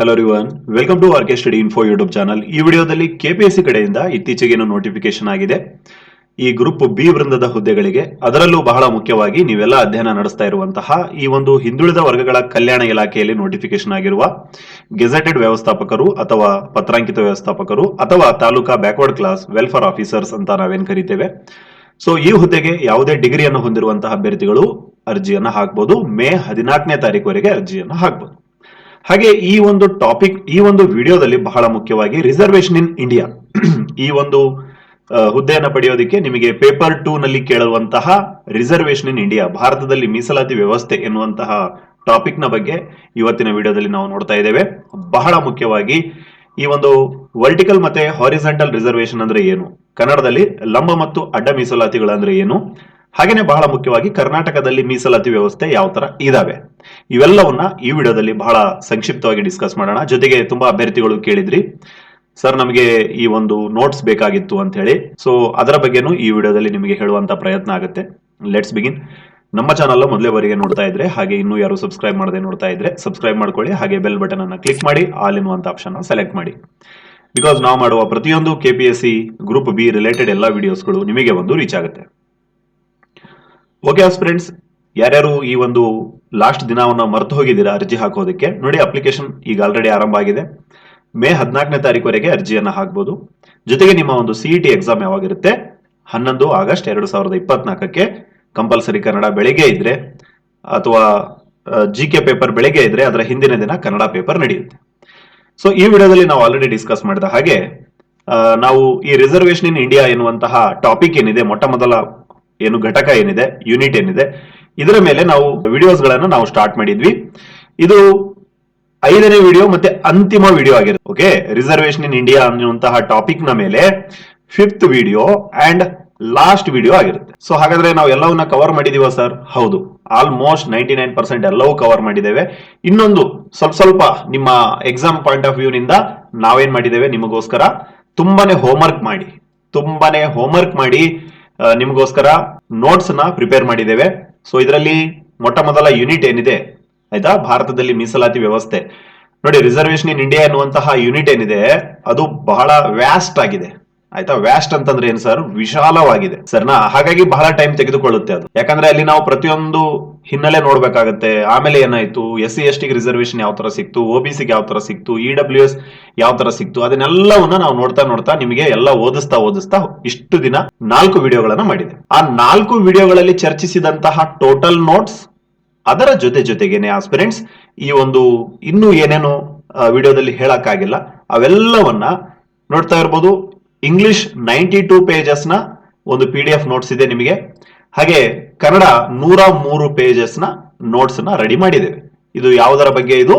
Hello everyone welcome to R K study info YouTube channel ಈ ವಿಡಿಯೋದಲ್ಲಿ KPSC ಕಡೆಯಿಂದ ಇತ್ತೀಚೆಗೇನು notification ಆಗಿದೆ. ಈ ಗ್ರೂಪ್ ಬಿ ವೃಂದದ ಹುದ್ದೆಗಳಿಗೆ ಅದರಲ್ಲೂ ಬಹಳ ಮುಖ್ಯವಾಗಿ ನೀವೆಲ್ಲ ಅಧ್ಯಯನ ನಡೆಸ್ತಾ ಇರುವಂತಹ ಈ ಒಂದು ಹಿಂದುಳಿದ ವರ್ಗಗಳ ಕಲ್ಯಾಣ ಇಲಾಖೆಯಲ್ಲಿ ನೋಟಿಫಿಕೇಶನ್ ಆಗಿರುವ ಗೆಜೆಟೆಡ್ ವ್ಯವಸ್ಥಾಪಕರು ಅಥವಾ ಪತ್ರಾಂಕಿತ ವ್ಯವಸ್ಥಾಪಕರು ಅಥವಾ taluka backward class welfare officers ಅಂತ ನಾವೇನ್ ಕರಿತೇವೆ. ಸೊ ಈ ಹುದ್ದೆಗೆ ಯಾವುದೇ ಡಿಗ್ರಿಯನ್ನು ಹೊಂದಿರುವಂತಹ ಅಭ್ಯರ್ಥಿಗಳು ಅರ್ಜಿಯನ್ನು ಹಾಕಬಹುದು ಮೇ ಹದಿನಾಲ್ಕನೇ ತಾರೀಕುವರೆಗೆ ಅರ್ಜಿಯನ್ನು ಹಾಕಬಹುದು ಹಾಗೆ ಈ ಒಂದು ಟಾಪಿಕ್ ಈ ಒಂದು ವಿಡಿಯೋದಲ್ಲಿ ಬಹಳ ಮುಖ್ಯವಾಗಿ ರಿಸರ್ವೇಶನ್ ಇನ್ ಇಂಡಿಯಾ ಈ ಒಂದು ಹುದ್ದೆಯನ್ನು ಪಡೆಯೋದಕ್ಕೆ ನಿಮಗೆ ಪೇಪರ್ ಟೂ ನಲ್ಲಿ ಕೇಳುವಂತಹ ರಿಸರ್ವೇಶನ್ ಇನ್ ಇಂಡಿಯಾ ಭಾರತದಲ್ಲಿ ಮೀಸಲಾತಿ ವ್ಯವಸ್ಥೆ ಎನ್ನುವಂತಹ ಟಾಪಿಕ್ನ ಬಗ್ಗೆ ಇವತ್ತಿನ ವಿಡಿಯೋದಲ್ಲಿ ನಾವು ನೋಡ್ತಾ ಇದ್ದೇವೆ. ಬಹಳ ಮುಖ್ಯವಾಗಿ ಈ ಒಂದು ವರ್ಟಿಕಲ್ ಮತ್ತೆ ಹಾರಿಸೆಂಟಲ್ ರಿಸರ್ವೇಶನ್ ಅಂದ್ರೆ ಏನು? ಕನ್ನಡದಲ್ಲಿ ಲಂಬ ಮತ್ತು ಅಡ್ಡ ಮೀಸಲಾತಿಗಳಂದ್ರೆ ಏನು? ಹಾಗೇನೆ ಬಹಳ ಮುಖ್ಯವಾಗಿ ಕರ್ನಾಟಕದಲ್ಲಿ ಮೀಸಲಾತಿ ವ್ಯವಸ್ಥೆ ಯಾವ ತರ ಇದಾವೆ. ಇವೆಲ್ಲವನ್ನ ಈ ವಿಡಿಯೋದಲ್ಲಿ ಬಹಳ ಸಂಕ್ಷಿಪ್ತವಾಗಿ ಡಿಸ್ಕಸ್ ಮಾಡೋಣ. ಜೊತೆಗೆ ತುಂಬಾ ಅಭ್ಯರ್ಥಿಗಳು ಕೇಳಿದ್ರಿ. ಸರ್ ನಮಗೆ ಈ ಒಂದು ನೋಟ್ಸ್ ಬೇಕಾಗಿತ್ತು ಅಂತ ಹೇಳಿ ಸೊ ಅದರ ಬಗ್ಗೆನೂ ಈ ವಿಡಿಯೋದಲ್ಲಿ ನಿಮಗೆ ಹೇಳುವಂತ ಪ್ರಯತ್ನ ಆಗುತ್ತೆ. ಲೆಟ್ಸ್ ಬಿಗಿನ್ ನಮ್ಮ ಚಾನಲ್ ಮೊದಲೇ ಬಾರಿಗೆ ನೋಡ್ತಾ ಇದ್ರೆ, ಹಾಗೆ ಇನ್ನೂ ಯಾರು ಸಬ್ಸ್ಕ್ರೈಬ್ ಮಾಡದೆ ನೋಡ್ತಾ ಇದ್ರೆ ಸಬ್ಸ್ಕ್ರೈಬ್ ಮಾಡ್ಕೊಳ್ಳಿ, ಹಾಗೆ ಬೆಲ್ ಬಟನ್ ಅನ್ನ ಕ್ಲಿಕ್ ಮಾಡಿ ಆಲ್ ಇನ್ನುವಂತ ಆಪ್ಷನ್ ಸೆಲೆಕ್ಟ್ ಮಾಡಿ. ಬಿಕಾಸ್ ನಾವು ಮಾಡುವ ಪ್ರತಿಯೊಂದು ಕೆಪಿಎಸ್ಸಿ ಗ್ರೂಪ್ ಬಿ ರಿಲೇಟೆಡ್ ಎಲ್ಲ ವಿಡಿಯೋಸ್ಗಳು ನಿಮಗೆ ಒಂದು ರೀಚ್ ಆಗುತ್ತೆ. ಓಕೆ ಫ್ರೆಂಡ್ಸ್ ಯಾರ್ಯಾರು ಈ ಒಂದು ಲಾಸ್ಟ್ ದಿನವನ್ನು ಮರೆತು ಹೋಗಿದ್ದೀರಾ ಅರ್ಜಿ ಹಾಕೋದಕ್ಕೆ, ನೋಡಿ ಅಪ್ಲಿಕೇಶನ್ ಈಗ ಆಲ್ರೆಡಿ ಆರಂಭ ಆಗಿದೆ. ಮೇ ಹದಿನಾಲ್ಕನೇ ತಾರೀಕುವರೆಗೆ ಅರ್ಜಿಯನ್ನು ಹಾಕ್ಬೋದು. ಜೊತೆಗೆ ನಿಮ್ಮ ಒಂದು ಸಿಇಟಿ ಎಕ್ಸಾಮ್ ಯಾವಾಗಿರುತ್ತೆ? ಹನ್ನೊಂದು ಆಗಸ್ಟ್ ಎರಡು ಸಾವಿರದ ಇಪ್ಪತ್ನಾಲ್ಕಕ್ಕೆ. ಕಂಪಲ್ಸರಿ ಕನ್ನಡ ಬೆಳಿಗ್ಗೆ ಇದ್ರೆ, ಅಥವಾ ಜಿ ಕೆ ಪೇಪರ್ ಬೆಳಿಗ್ಗೆ ಇದ್ರೆ, ಅದರ ಹಿಂದಿನ ದಿನ ಕನ್ನಡ ಪೇಪರ್ ನಡೆಯುತ್ತೆ. ಸೊ ಈ ವಿಡಿಯೋದಲ್ಲಿ ನಾವು ಆಲ್ರೆಡಿ ಡಿಸ್ಕಸ್ ಮಾಡಿದ ಹಾಗೆ ನಾವು ಈ ರಿಸರ್ವೇಶನ್ ಇನ್ ಇಂಡಿಯಾ ಎನ್ನುವಂತಹ ಟಾಪಿಕ್ ಏನಿದೆ, ಮೊಟ್ಟ ಮೊದಲ ಏನು ಘಟಕ ಏನಿದೆ ಯೂನಿಟ್ ಏನಿದೆ, ಇದರ ಮೇಲೆ ನಾವು ವಿಡಿಯೋಸ್ ಗಳನ್ನ ನಾವು ಸ್ಟಾರ್ಟ್ ಮಾಡಿದ್ವಿ. ಇದು ಐದನೇ ವಿಡಿಯೋ ಮತ್ತೆ ಅಂತಿಮ ವಿಡಿಯೋ ಆಗಿರುತ್ತೆ ಓಕೆ ರಿಸರ್ವೇಶನ್ ಇನ್ ಇಂಡಿಯಾ ಅನ್ನುವಂತಹ ಟಾಪಿಕ್ನ ಮೇಲೆ fifth video and last video ಆಗಿರುತ್ತೆ. ಸೊ ಹಾಗಾದ್ರೆ ನಾವು ಎಲ್ಲವನ್ನ ಕವರ್ ಮಾಡಿದೀವ ಸರ್ ಹೌದು. ಆಲ್ಮೋಸ್ಟ್ ನೈಂಟಿ ನೈನ್ ಪರ್ಸೆಂಟ್ ಎಲ್ಲವೂ ಕವರ್ ಮಾಡಿದ್ದೇವೆ. ಇನ್ನೊಂದು ಸ್ವಲ್ಪ ಸ್ವಲ್ಪ ನಿಮ್ಮ ಎಕ್ಸಾಮ್ ಪಾಯಿಂಟ್ ಆಫ್ ವ್ಯೂ ನಿಂದ ನಾವೇನ್ ಮಾಡಿದ್ದೇವೆ ನಿಮಗೋಸ್ಕರ? ತುಂಬಾನೇ ಹೋಮ್ವರ್ಕ್ ಮಾಡಿ. ತುಂಬಾನೇ ಹೋಮ್ವರ್ಕ್ ಮಾಡಿ ನಿಮಗೋಸ್ಕರ ನೋಟ್ಸ್ನ ಪ್ರಿಪೇರ್ ಮಾಡಿದ್ದೇವೆ. ಸೊ ಇದರಲ್ಲಿ ಮೊಟ್ಟ ಮೊದಲ ಯೂನಿಟ್ ಏನಿದೆ, ಆಯ್ತಾ? ಭಾರತದಲ್ಲಿ ಮೀಸಲಾತಿ ವ್ಯವಸ್ಥೆ. ನೋಡಿ ರಿಸರ್ವೇಶನ್ ಇನ್ ಇಂಡಿಯಾ ಎನ್ನುವಂತಹ ಯೂನಿಟ್ ಏನಿದೆ, ಅದು ಬಹಳ ವ್ಯಾಸ್ಟ್ ಆಗಿದೆ. ಆಯ್ತಾ ವ್ಯಾಸ್ಟ್ ಅಂತಂದ್ರೆ ಏನ್ ಸರ್ ವಿಶಾಲವಾಗಿದೆ. ಸರ್ನಾ ಹಾಗಾಗಿ ಬಹಳ ಟೈಮ್ ತೆಗೆದುಕೊಳ್ಳುತ್ತೆ ಅದು. ಯಾಕಂದ್ರೆ ಅಲ್ಲಿ ನಾವು ಪ್ರತಿಯೊಂದು ಹಿನ್ನೆಲೆ ನೋಡ್ಬೇಕಾಗತ್ತೆ. ಆಮೇಲೆ ಏನಾಯ್ತು? ಎಸ್ ಸಿ ಎಸ್ ಟಿಗೆ ರಿಸರ್ವೇಶನ್ ಯಾವ ತರ ಸಿಕ್ತು? ಒಬಿಸಿಗೆ ಯಾವ ತರ ಸಿಕ್ತು? ಇ ಡಬ್ಲ್ಯೂ ಎಸ್ ಯಾವ ತರ ಸಿಕ್ತು? ಅದನ್ನೆಲ್ಲವನ್ನ ನಾವು ನೋಡ್ತಾ ನೋಡ್ತಾ ನಿಮಗೆ ಎಲ್ಲ ಓದಿಸ್ತಾ ಓದಿಸ್ತಾ ಇಷ್ಟು ದಿನ ನಾಲ್ಕು ವಿಡಿಯೋಗಳನ್ನ ಮಾಡಿದೆ. ಆ ನಾಲ್ಕು ವಿಡಿಯೋಗಳಲ್ಲಿ ಚರ್ಚಿಸಿದಂತಹ ಟೋಟಲ್ ನೋಟ್ಸ್ ಅದರ ಜೊತೆ ಜೊತೆಗೇನೆ ಆಸ್ಪಿರೆಂಟ್ಸ್ ಈ ಒಂದು ಇನ್ನೂ ಏನೇನು ವಿಡಿಯೋದಲ್ಲಿ ಹೇಳಕ್ಕಾಗಿಲ್ಲ. ಅವೆಲ್ಲವನ್ನ ನೋಡ್ತಾ ಇರ್ಬೋದು. ಇಂಗ್ಲಿಷ್ ನೈಂಟಿ ಟೂ ಪೇಜಸ್ನ ಒಂದು ಪಿ ಡಿ ಎಫ್ ನೋಟ್ಸ್ ಇದೆ ನಿಮಗೆ. ಹಾಗೆ ಕನ್ನಡ ನೂರ ಮೂರು ಪೇಜಸ್ನ ನೋಟ್ಸ್ನ ರೆಡಿ ಮಾಡಿದ್ದೇವೆ ಇದು ಯಾವುದರ ಬಗ್ಗೆ ಇದು?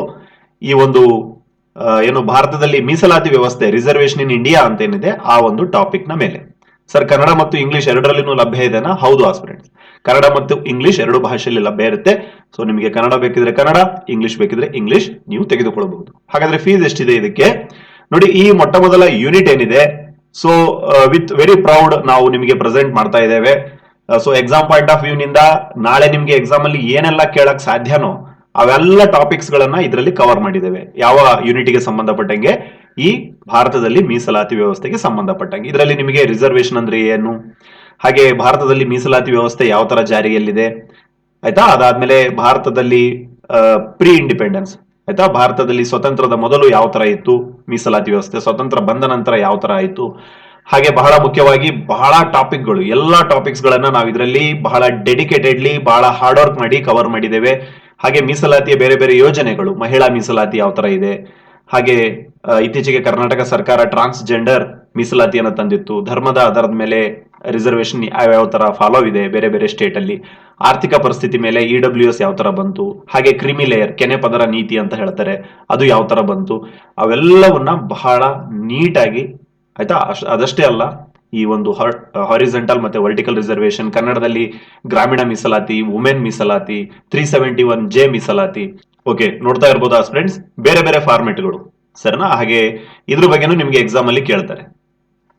ಈ ಒಂದು ಏನು ಭಾರತದಲ್ಲಿ ಮೀಸಲಾತಿ ವ್ಯವಸ್ಥೆ ರಿಸರ್ವೇಶನ್ ಇನ್ ಇಂಡಿಯಾ ಅಂತ ಏನಿದೆ ಆ ಒಂದು ಟಾಪಿಕ್ನ ಮೇಲೆ. ಸರ್ ಕನ್ನಡ ಮತ್ತು ಇಂಗ್ಲಿಷ್ ಎರಡರಲ್ಲಿನೂ ಲಭ್ಯ ಇದೆನಾ? ಹೌದು ಆಸ್ಪಿರೆಂಟ್ಸ್ ಕನ್ನಡ ಮತ್ತು ಇಂಗ್ಲಿಷ್ ಎರಡು ಭಾಷೆಯಲ್ಲಿ ಲಭ್ಯ ಇರುತ್ತೆ. ಸೊ ನಿಮಗೆ ಕನ್ನಡ ಬೇಕಿದ್ರೆ ಕನ್ನಡ ಇಂಗ್ಲಿಷ್ ಬೇಕಿದ್ರೆ ಇಂಗ್ಲಿಷ್ ನೀವು ತೆಗೆದುಕೊಳ್ಳಬಹುದು. ಹಾಗಾದ್ರೆ ಫೀಸ್ ಎಷ್ಟಿದೆ ಇದಕ್ಕೆ? ನೋಡಿ, ಈ ಮೊಟ್ಟ ಮೊದಲ ಯೂನಿಟ್ ಏನಿದೆ? ಸೊ ವಿತ್ ವೆರಿ ಪ್ರೌಡ್ ನಾವು ನಿಮಗೆ ಪ್ರೆಸೆಂಟ್ ಮಾಡ್ತಾ ಇದ್ದೇವೆ. So exam point of view ನಿಂದ ನಾಳೆ ನಿಮಗೆ ಎಕ್ಸಾಮ್ ಅಲ್ಲಿ ಏನೆಲ್ಲ ಕೇಳಕ್ ಸಾಧ್ಯನೋ ಅವೆಲ್ಲ ಟಾಪಿಕ್ಸ್ ಗಳನ್ನ ಇದರಲ್ಲಿ ಕವರ್ ಮಾಡಿದ್ದೇವೆ. ಯಾವ ಯೂನಿಟಿಗೆ ಸಂಬಂಧಪಟ್ಟಂಗೆ? ಈ ಭಾರತದಲ್ಲಿ ಮೀಸಲಾತಿ ವ್ಯವಸ್ಥೆಗೆ ಸಂಬಂಧಪಟ್ಟಂಗೆ. ಇದರಲ್ಲಿ ನಿಮಗೆ ರಿಸರ್ವೇಶನ್ ಅಂದ್ರೆ ಏನು? ಹಾಗೆ ಭಾರತದಲ್ಲಿ ಮೀಸಲಾತಿ ವ್ಯವಸ್ಥೆ ಯಾವ ತರ ಜಾರಿಯಲ್ಲಿದೆ? ಆಯ್ತಾ? ಅದಾದ್ಮೇಲೆ ಭಾರತದಲ್ಲಿ ಪ್ರೀ ಇಂಡಿಪೆಂಡೆನ್ಸ್ ಆಯ್ತಾ? ಭಾರತದಲ್ಲಿ ಸ್ವತಂತ್ರದ ಮೊದಲು ಯಾವ ತರ ಇತ್ತು? ಮೀಸಲಾತಿ ವ್ಯವಸ್ಥೆ, ಸ್ವತಂತ್ರ ಬಂದ ನಂತರ ಯಾವ ತರ ಆಯ್ತು? ಹಾಗೆ ಬಹಳ ಮುಖ್ಯವಾಗಿ ಬಹಳ ಟಾಪಿಕ್ಗಳು ಎಲ್ಲಾ ಟಾಪಿಕ್ಸ್ ಗಳನ್ನ ನಾವು ಇದರಲ್ಲಿ ಬಹಳ ಡೆಡಿಕೇಟೆಡ್ಲಿ ಬಹಳ ಹಾರ್ಡ್ ವರ್ಕ್ ಮಾಡಿ ಕವರ್ ಮಾಡಿದ್ದೇವೆ. ಹಾಗೆ ಮೀಸಲಾತಿಯ ಬೇರೆ ಬೇರೆ ಯೋಜನೆಗಳು, ಮಹಿಳಾ ಮೀಸಲಾತಿ ಯಾವ ತರ ಇದೆ? ಹಾಗೆ ಇತ್ತೀಚೆಗೆ ಕರ್ನಾಟಕ ಸರ್ಕಾರ ಟ್ರಾನ್ಸ್ಜೆಂಡರ್ ಮೀಸಲಾತಿಯನ್ನು ತಂದಿತ್ತು. ಧರ್ಮದ ಆಧಾರದ ಮೇಲೆ ರಿಸರ್ವೇಶನ್ ಯಾವ್ಯಾವ ತರ ಫಾಲೋ ಇದೆ ಬೇರೆ ಬೇರೆ ಸ್ಟೇಟಲ್ಲಿ ಆರ್ಥಿಕ ಪರಿಸ್ಥಿತಿ ಮೇಲೆ ಇ ಡಬ್ಲ್ಯೂ ಎಸ್ ಯಾವ ತರ ಬಂತು, ಹಾಗೆ ಕ್ರಿಮಿ ಲೇಯರ್ ಕೆನೆ ಪದರ ನೀತಿ ಅಂತ ಹೇಳ್ತಾರೆ, ಅದು ಯಾವ ತರ ಬಂತು? ಅವೆಲ್ಲವನ್ನ ಬಹಳ ನೀಟಾಗಿ ಆಯ್ತಾ? ಅದಷ್ಟೇ ಅಲ್ಲ, ಈ ಒಂದು ಹಾರಿಸೆಂಟಲ್ ಮತ್ತೆ ವರ್ಟಿಕಲ್ ರಿಸರ್ವೇಶನ್ ಕನ್ನಡದಲ್ಲಿ ಗ್ರಾಮೀಣ ಮೀಸಲಾತಿ ವುಮೆನ್ ಮೀಸಲಾತಿ ತ್ರೀ ಸೆವೆಂಟಿ ಒನ್ ಜೆ ಮೀಸಲಾತಿ. ಓಕೆ ನೋಡ್ತಾ ಇರ್ಬೋದಾ ಫ್ರೆಂಡ್ಸ್ ಬೇರೆ ಬೇರೆ ಫಾರ್ಮೆಟ್ಗಳು ಸರಿನಾ? ಹಾಗೆ ಇದ್ರ ಬಗ್ಗೆನೂ ನಿಮಗೆ ಎಕ್ಸಾಮ್ ಅಲ್ಲಿ ಕೇಳ್ತಾರೆ.